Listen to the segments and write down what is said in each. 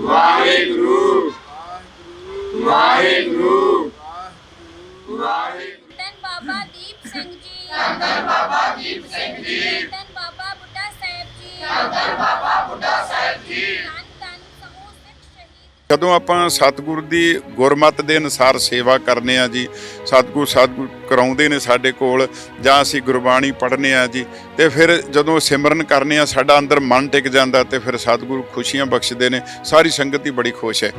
ਵਾਹਿਗੁਰੂ। ਵਾਹਿਗੁਰੂ। ਧੰਨ ਬਾਬਾ ਦੀਪ ਸਿੰਘ ਜੀ। ਧੰਨ ਬਾਬਾ ਦੀਪ ਸਿੰਘ ਜੀ। ਧੰਨ ਬਾਬਾ ਬੁੱਢਾ ਸਾਹਿਬ ਜੀ। ਧੰਨ ਬਾਬਾ ਬੁੱਢਾ ਸਾਹਿਬ ਜੀ। ਸ਼ਹੀਦ ਜਦੋਂ ਆਪਾਂ ਸਤਿਗੁਰ ਦੀ ਗੁਰਮਤ ਦੇ ਅਨੁਸਾਰ ਸੇਵਾ ਕਰਨੇ ਆ ਜੀ, ਸਤਿਗੁਰ ਸਤਿਗੁਰ ਕਰਾਉਂਦੇ ਨੇ ਸਾਡੇ ਕੋਲ, ਜਾਂ ਅਸੀਂ ਗੁਰਬਾਣੀ ਪੜ੍ਹਨੇ ਆ ਜੀ, ਤੇ ਫਿਰ ਜਦੋਂ ਸਿਮਰਨ ਕਰਨੇ ਆ, ਸਾਡਾ ਅੰਦਰ ਮਨ ਟਿਕ ਜਾਂਦਾ ਤੇ ਫਿਰ ਸਤਿਗੁਰ ਖੁਸ਼ੀਆਂ ਬਖਸ਼ਦੇ ਨੇ, ਸਾਰੀ ਸੰਗਤ ਹੀ ਬੜੀ ਖੁਸ਼ ਹੈ।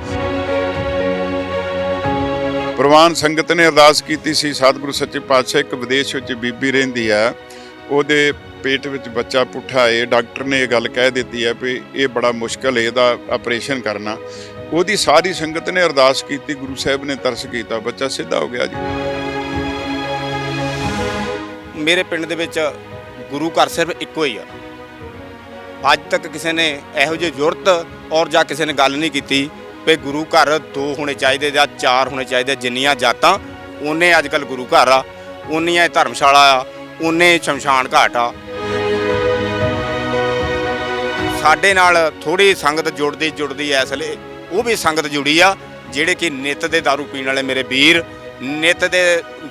ਪ੍ਰਵਾਨ ਸੰਗਤ ਨੇ ਅਰਦਾਸ ਕੀਤੀ ਸੀ, ਸਤਿਗੁਰੂ ਸੱਚੇ ਪਾਤਸ਼ਾਹ, ਇੱਕ ਵਿਦੇਸ਼ ਵਿੱਚ ਬੀਬੀ ਰਹਿੰਦੀ ਆ, ਉਹਦੇ ਪੇਟ ਵਿੱਚ ਬੱਚਾ ਪੁੱਠਾ ਏ, ਡਾਕਟਰ ਨੇ ਇਹ ਗੱਲ ਕਹਿ ਦਿੱਤੀ ਹੈ ਵੀ ਇਹ ਬੜਾ ਮੁਸ਼ਕਲ ਹੈ ਇਹਦਾ ਆਪਰੇਸ਼ਨ ਕਰਨਾ। ਉਹਦੀ ਸਾਰੀ ਸੰਗਤ ਨੇ ਅਰਦਾਸ ਕੀਤੀ, ਗੁਰੂ ਸਾਹਿਬ ਨੇ ਤਰਸ ਕੀਤਾ। ਬੱਚਾ ਸਿੱਧਾ ਹੋ ਗਿਆ ਜੀ। ਮੇਰੇ ਪਿੰਡ ਦੇ ਵਿੱਚ ਗੁਰੂ ਘਰ ਸਿਰਫ ਇੱਕੋ ਹੀ ਆ। ਅੱਜ ਤੱਕ ਕਿਸੇ ਨੇ ਇਹੋ ਜਿਹੀ ਜ਼ਰੂਰਤ ਔਰ ਜਾਂ ਕਿਸੇ ਨੇ ਗੱਲ ਨਹੀਂ ਕੀਤੀ ਵੀ ਗੁਰੂ ਘਰ ਦੋ ਹੋਣੇ ਚਾਹੀਦੇ ਜਾਂ ਚਾਰ ਹੋਣੇ ਚਾਹੀਦੇ, ਜਿੰਨੀਆਂ ਜਾਤਾਂ ਉਹਨੇ ਅੱਜ ਕੱਲ ਗੁਰੂ ਘਰ ਆ ਉਨੀਆਂ ਧਰਮਸ਼ਾਲਾ ਆ ਉਨੇ ਸ਼ਮਸ਼ਾਨ ਘਾਟ ਆ। ਸਾਡੇ ਨਾਲ ਥੋੜੀ ਸੰਗਤ ਜੁੜਦੀ ਜੁੜਦੀ ਐ ਇਸ ਲਈ ਉਹ ਵੀ ਸੰਗਤ ਜੁੜੀ ਆ, ਜਿਹੜੇ ਕਿ ਨਿਤ ਦੇ दारू ਪੀਣ ਵਾਲੇ ਮੇਰੇ ਵੀਰ, ਨਿਤ ਦੇ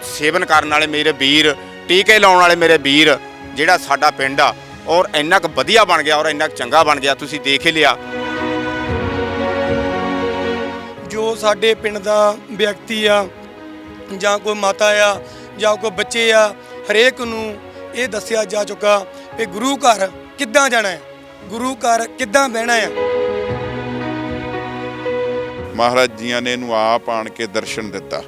ਸੇਵਨ ਕਰਨ ਵਾਲੇ ਮੇਰੇ ਵੀਰ, ਟੀਕੇ ਲਾਉਣ ਵਾਲੇ ਮੇਰੇ ਵੀਰ, ਜਿਹੜਾ ਸਾਡਾ ਪਿੰਡ ਆ, ਔਰ ਇੰਨਾ ਕੁ ਵਧੀਆ ਬਣ ਗਿਆ ਔਰ ਇੰਨਾ ਕੁ ਚੰਗਾ ਬਣ ਗਿਆ, ਤੁਸੀਂ ਦੇਖ ਹੀ ਲਿਆ। ਜੋ ਸਾਡੇ ਪਿੰਡ ਦਾ ਵਿਅਕਤੀ ਆ, ਜਾਂ ਕੋਈ ਮਾਤਾ ਆ, ਜਾਂ ਕੋਈ ਬੱਚੇ ਆ, ਹਰੇਕ ਨੂੰ ਇਹ ਦੱਸਿਆ ਜਾ ਚੁੱਕਾ ਕਿ ਗੁਰੂ ਘਰ ਕਿੱਦਾਂ ਜਾਣਾ ਹੈ? ਗੁਰੂ ਘਰ ਕਿੱਦਾਂ ਬਹਿਣਾ ਹੈ? ਮਹਾਰਾਜ ਜੀਆਂ ਨੇ ਇਹਨੂੰ ਆਪ ਆਣ ਕੇ ਦਰਸ਼ਨ ਦਿੱਤਾ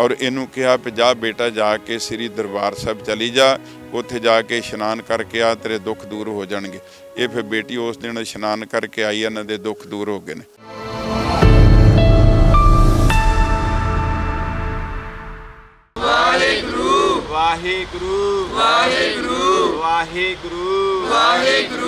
ਔਰ ਇਹਨੂੰ ਕਿਹਾ, ਵੀ ਜਾ ਬੇਟਾ, ਜਾ ਕੇ ਸ੍ਰੀ ਦਰਬਾਰ ਸਾਹਿਬ ਚਲੀ ਜਾ, ਉੱਥੇ ਜਾ ਕੇ ਇਸ਼ਨਾਨ ਕਰਕੇ ਆ, ਤੇਰੇ ਦੁੱਖ ਦੂਰ ਹੋ ਜਾਣਗੇ। ਇਹ ਫਿਰ ਬੇਟੀ ਉਸ ਦਿਨ ਇਸ਼ਨਾਨ ਕਰਕੇ ਆਈ, ਇਹਨਾਂ ਦੇ ਦੁੱਖ ਦੂਰ ਹੋ ਗਏ ਨੇ। ਵਾਹਿਗੁਰੂ ਵਾਹਿਗੁਰੂ ਵਾਹਿਗੁਰੂ ਵਾਹਿਗੁਰੂ ਵਾਹਿਗੁਰੂ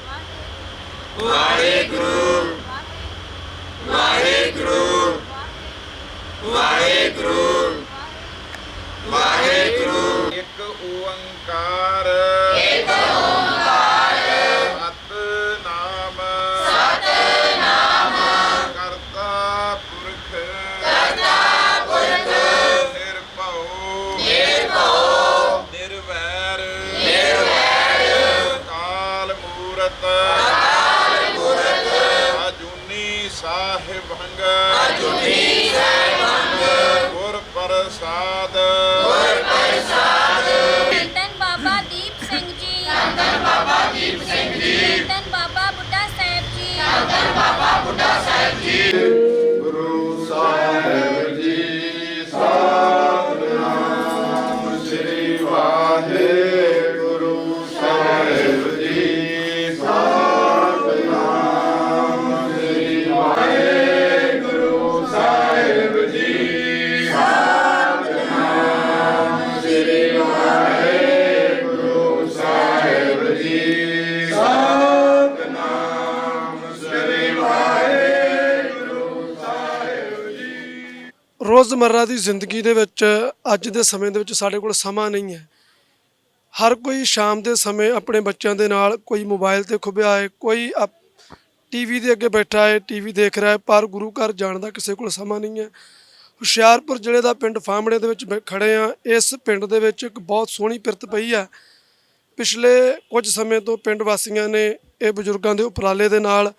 ਰੋਜ਼ਮਰਰਾ ਦੀ ਜ਼ਿੰਦਗੀ ਦੇ ਵਿੱਚ, ਅੱਜ ਦੇ ਸਮੇਂ ਦੇ ਵਿੱਚ ਸਾਡੇ ਕੋਲ ਸਮਾਂ ਨਹੀਂ ਹੈ। ਹਰ ਕੋਈ ਸ਼ਾਮ ਦੇ ਸਮੇਂ ਆਪਣੇ ਬੱਚਿਆਂ ਦੇ ਨਾਲ ਕੋਈ ਮੋਬਾਈਲ ਤੇ ਖੁੱਬਿਆ ਹੈ, ਕੋਈ ਟੀਵੀ ਦੇ ਅੱਗੇ ਬੈਠਾ ਹੈ, ਟੀਵੀ ਦੇਖ ਰਿਹਾ ਹੈ, ਪਰ ਗੁਰੂ ਘਰ ਜਾਣ ਦਾ ਕਿਸੇ ਕੋਲ ਸਮਾਂ ਨਹੀਂ ਹੈ। ਹੁਸ਼ਿਆਰਪੁਰ ਜ਼ਿਲ੍ਹੇ ਦਾ ਪਿੰਡ ਫਾਮੜੇ ਦੇ ਵਿੱਚ ਬੈ- ਖੜੇ ਆ ਇਸ ਪਿੰਡ ਦੇ ਵਿੱਚ ਇੱਕ ਬਹੁਤ ਸੋਹਣੀ ਪਿਰਤ ਪਈ ਆ ਪਿਛਲੇ ਕੁਝ ਸਮੇਂ ਤੋਂ ਪਿੰਡ ਵਾਸੀਆਂ ਨੇ ਇਹ ਬਜ਼ੁਰਗਾਂ ਦੇ ਉਪਰਾਲੇ ਦੇ ਨਾਲ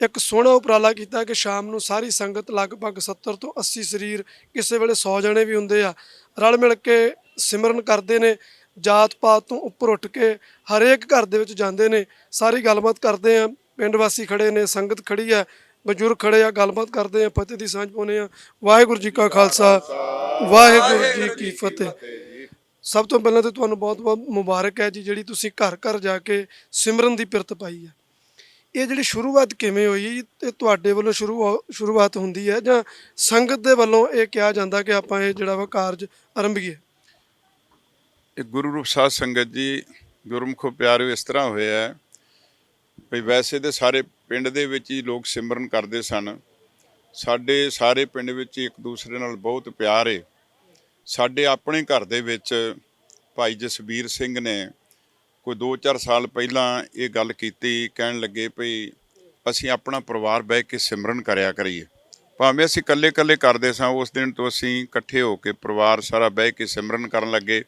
ਇੱਕ ਸੋਹਣਾ ਉਪਰਾਲਾ ਕੀਤਾ ਕਿ ਸ਼ਾਮ ਨੂੰ ਸਾਰੀ ਸੰਗਤ ਲਗਭਗ 70 ਤੋਂ 80 ਸਰੀਰ ਕਿਸੇ ਵੇਲੇ 100 ਜਣੇ ਵੀ ਹੁੰਦੇ ਆ। ਰਲ ਮਿਲ ਕੇ ਸਿਮਰਨ ਕਰਦੇ ਨੇ, ਜਾਤ ਪਾਤ ਤੋਂ ਉੱਪਰ ਉੱਠ ਕੇ ਹਰੇਕ ਘਰ ਦੇ ਵਿੱਚ ਜਾਂਦੇ ਨੇ, ਸਾਰੀ ਗੱਲਬਾਤ ਕਰਦੇ ਆ। ਪਿੰਡ ਵਾਸੀ ਖੜੇ ਨੇ, ਸੰਗਤ ਖੜੀ ਆ, ਬਜ਼ੁਰਗ ਖੜੇ ਆ, ਗੱਲਬਾਤ ਕਰਦੇ ਆ, ਫਤਿਹ ਦੀ ਸਾਂਝ ਪਾਉਂਦੇ ਆ। ਵਾਹਿਗੁਰੂ ਜੀ ਕਾ ਖਾਲਸਾ, ਵਾਹਿਗੁਰੂ ਜੀ ਕੀ ਫਤਿਹ। ਸਭ ਤੋਂ ਪਹਿਲਾਂ ਤਾਂ ਤੁਹਾਨੂੰ ਬਹੁਤ-ਬਹੁਤ ਮੁਬਾਰਕ ਹੈ ਜੀ, ਜਿਹੜੀ ਤੁਸੀਂ ਘਰ ਘਰ ਜਾ ਕੇ ਸਿਮਰਨ ਦੀ ਪਿਰਤ ਪਾਈ ਹੈ ਇਹ ਜਿਹੜੀ ਸ਼ੁਰੂਆਤ ਕਿਵੇਂ ਹੋਈ ਜੀ? ਤੇ ਤੁਹਾਡੇ ਵੱਲੋਂ ਸ਼ੁਰੂ ਸ਼ੁਰੂਆਤ ਹੁੰਦੀ ਹੈ ਜਾਂ ਸੰਗਤ ਦੇ ਵੱਲੋਂ ਇਹ ਕਿਹਾ ਜਾਂਦਾ ਕਿ ਆਪਾਂ ਇਹ ਜਿਹੜਾ ਵਾ ਕਾਰਜ ਆਰੰਭੀਏ ਇਹ ਗੁਰੂ ਰੂਪ ਸਾਧ ਸੰਗਤ ਜੀ ਗੁਰਮੁਖੋ ਪਿਆਰਿਓ ਇਸ ਤਰ੍ਹਾਂ ਹੋਇਆ ਵੀ ਵੈਸੇ ਤੇ ਸਾਰੇ ਪਿੰਡ ਦੇ ਵਿੱਚ ਹੀ ਲੋਕ ਸਿਮਰਨ ਕਰਦੇ ਸਨ। ਸਾਡੇ ਸਾਰੇ ਪਿੰਡ ਵਿੱਚ ਇੱਕ ਦੂਸਰੇ ਨਾਲ ਬਹੁਤ ਪਿਆਰ ਹੈ ਸਾਡੇ ਆਪਣੇ ਘਰ ਦੇ ਵਿੱਚ ਭਾਈ ਜਸਵੀਰ ਸਿੰਘ ਨੇ ਕੋਈ 2-4 ਸਾਲ ਪਹਿਲਾਂ ਇਹ ਗੱਲ ਕੀਤੀ, ਕਹਿਣ ਲੱਗੇ ਭਈ ਅਸੀਂ ਆਪਣਾ ਪਰਿਵਾਰ ਬਹਿ ਕੇ ਸਿਮਰਨ ਕਰਿਆ ਕਰੀਏ। ਭਾਵੇਂ ਅਸੀਂ ਇਕੱਲੇ-ਇਕੱਲੇ ਕਰਦੇ ਸਾਂ, ਉਸ ਦਿਨ ਤੋਂ ਅਸੀਂ ਇਕੱਠੇ ਹੋ ਕੇ ਪਰਿਵਾਰ ਸਾਰਾ ਬਹਿ ਕੇ ਸਿਮਰਨ ਕਰਨ ਲੱਗੇ।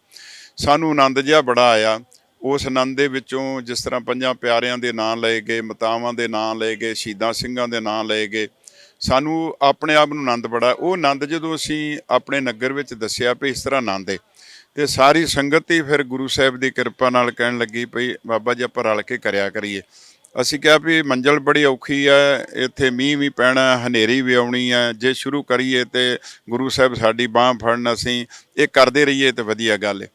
ਸਾਨੂੰ ਆਨੰਦ ਜਿਹਾ ਬੜਾ ਆਇਆ। ਉਸ ਆਨੰਦ ਦੇ ਵਿੱਚੋਂ ਜਿਸ ਤਰ੍ਹਾਂ ਪੰਜਾਂ ਪਿਆਰਿਆਂ ਦੇ ਨਾਂ ਲਏ ਗਏ, ਮਤਾਵਾਂ ਦੇ ਨਾਂ ਲਏ ਗਏ, ਸ਼ਹੀਦਾਂ ਸਿੰਘਾਂ ਦੇ ਨਾਂ ਲਏ ਗਏ, ਸਾਨੂੰ ਆਪਣੇ ਆਪ ਨੂੰ ਆਨੰਦ ਬੜਾ। ਉਹ ਆਨੰਦ ਜਦੋਂ ਅਸੀਂ ਆਪਣੇ ਨਗਰ ਵਿੱਚ ਦੱਸਿਆ ਵੀ ਇਸ ਤਰ੍ਹਾਂ ਆਨੰਦ ਹੈ ਤੇ ਸਾਰੀ ਸੰਗਤ ਹੀ ਫਿਰ ਗੁਰੂ ਸਾਹਿਬ ਦੀ ਕਿਰਪਾ ਨਾਲ ਕਹਿਣ ਲੱਗੀ ਭਈ, ਬਾਬਾ ਜੀ ਆਪਾਂ ਰਲ ਕੇ ਕਰਿਆ ਕਰੀਏ। ਅਸੀਂ ਕਿਹਾ ਵੀ ਮੰਜ਼ਲ ਬੜੀ ਔਖੀ ਹੈ ਇੱਥੇ ਮੀਂਹ ਵੀ ਪੈਣਾ, ਹਨੇਰੀ ਵੀ ਆਉਣੀ ਹੈ ਜੇ ਸ਼ੁਰੂ ਕਰੀਏ ਤੇ ਗੁਰੂ ਸਾਹਿਬ ਸਾਡੀ ਬਾਹ ਫੜਨ, ਅਸੀਂ ਇਹ ਕਰਦੇ ਰਹੀਏ ਤੇ ਵਧੀਆ ਗੱਲ ਹੈ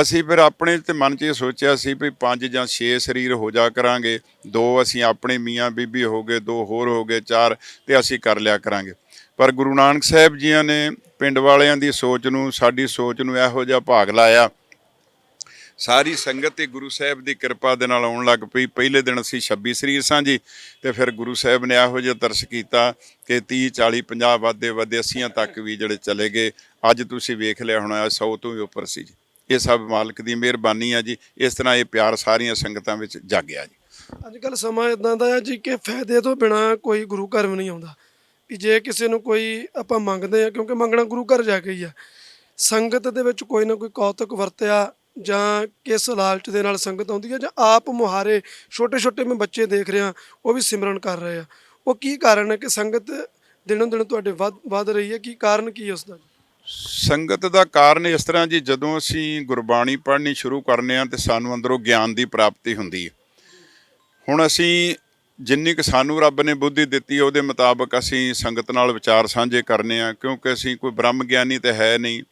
ਅਸੀਂ ਫਿਰ ਆਪਣੇ ਤੇ ਮਨ 'ਚ ਇਹ ਸੋਚਿਆ ਸੀ ਵੀ ਪੰਜ ਜਾਂ ਛੇ ਸਰੀਰ ਹੋ ਜਾ ਕਰਾਂਗੇ, ਦੋ ਅਸੀਂ ਆਪਣੇ ਮੀਆਂ ਬੀਬੀ ਹੋ ਗਏ, ਦੋ ਹੋਰ ਹੋ ਗਏ, ਚਾਰ ਤੇ ਅਸੀਂ ਕਰ ਲਿਆ ਕਰਾਂਗੇ। ਪਰ ਗੁਰੂ ਨਾਨਕ ਸਾਹਿਬ ਜੀਆਂ ਨੇ ਪਿੰਡ ਵਾਲਿਆਂ ਦੀ ਸੋਚ ਨੂੰ, ਸਾਡੀ ਸੋਚ ਨੂੰ ਇਹੋ ਜਿਹਾ ਭਾਗ ਲਾਇਆ। ਸਾਰੀ ਸੰਗਤ ਤੇ ਗੁਰੂ ਸਾਹਿਬ ਦੀ ਕਿਰਪਾ ਦੇ ਨਾਲ ਆਉਣ ਲੱਗ ਪਈ। ਪਹਿਲੇ ਦਿਨ ਅਸੀਂ 26 ਸਰੀਰ ਸਾਂ ਜੀ ਤੇ ਫਿਰ ਗੁਰੂ ਸਾਹਿਬ ਨੇ ਇਹੋ ਜਿਹਾ ਤਰਸ ਕੀਤਾ ਕਿ 30 40 50 ਵਾਧੇ ਵਾਧੇ 80 ਤੱਕ ਵੀ ਜਿਹੜੇ ਚਲੇ ਗਏ। ਅੱਜ ਤੁਸੀਂ ਵੇਖ ਲਿਆ ਹੋਣਾ 100 ਤੋਂ ਵੀ ਉੱਪਰ ਸੀ ਜੀ। ਇਹ ਸਭ ਮਾਲਕ ਦੀ ਮਿਹਰਬਾਨੀ ਆ ਜੀ। ਇਸ ਤਰ੍ਹਾਂ ਇਹ ਪਿਆਰ ਸਾਰੀਆਂ ਸੰਗਤਾਂ ਵਿੱਚ ਜਾਗਿਆ ਜੀ। ਅੱਜ ਕੱਲ ਸਮਾਂ ਇਦਾਂ ਦਾ ਹੈ ਜੀ ਕਿ ਫਾਇਦੇ ਤੋਂ ਬਿਨਾ ਕੋਈ ਗੁਰੂ ਘਰ ਵੀ ਨਹੀਂ ਆਉਂਦਾ। ਵੀ ਜੇ ਕਿਸੇ ਨੂੰ ਕੋਈ ਆਪਾਂ ਮੰਗਦੇ ਆ, ਕਿਉਂਕਿ ਮੰਗਣਾ ਗੁਰੂ ਘਰ ਜਾ ਕੇ ਹੀ ਆ। ਸੰਗਤ ਦੇ ਵਿੱਚ ਕੋਈ ਨਾ ਕੋਈ ਕੌਤਕ ਵਰਤਿਆ ਜਾਂ ਕਿਸ ਲਾਲਚ ਦੇ ਨਾਲ ਸੰਗਤ ਆਉਂਦੀ ਹੈ ਜਾਂ ਆਪ ਮੁਹਾਰੇ ਛੋਟੇ ਛੋਟੇ ਮੈਂ ਬੱਚੇ ਦੇਖ ਰਿਹਾ, ਉਹ ਵੀ ਸਿਮਰਨ ਕਰ ਰਹੇ ਆ। ਉਹ ਕੀ ਕਾਰਨ ਹੈ ਕਿ ਸੰਗਤ ਦਿਨੋਂ ਦਿਨ ਤੁਹਾਡੇ ਵੱਧ ਵੱਧ ਰਹੀ ਹੈ ਕੀ ਕਾਰਨ ਕੀ ਹੈ ਉਸ ਦਾ ਸੰਗਤ ਦਾ ਕਾਰਨ ਇਸ ਤਰ੍ਹਾਂ ਜੀ, ਜਦੋਂ ਅਸੀਂ ਗੁਰਬਾਣੀ ਪੜ੍ਹਨੀ ਸ਼ੁਰੂ ਕਰਨੇ ਆ ਤੇ ਸਾਨੂੰ ਅੰਦਰੋਂ ਗਿਆਨ ਦੀ ਪ੍ਰਾਪਤੀ ਹੁੰਦੀ ਹੈ। ਹੁਣ ਅਸੀਂ ਜਿੰਨੀ ਕੁ ਸਾਨੂੰ ਰੱਬ ਨੇ ਬੁੱਧੀ ਦਿੱਤੀ, ਉਹਦੇ ਮੁਤਾਬਕ ਅਸੀਂ ਸੰਗਤ ਨਾਲ ਵਿਚਾਰ ਸਾਂਝੇ ਕਰਨੇ ਆ, ਕਿਉਂਕਿ ਅਸੀਂ ਕੋਈ ਬ੍ਰਹਮ ਗਿਆਨੀ ਤੇ ਹੈ ਨਹੀਂ।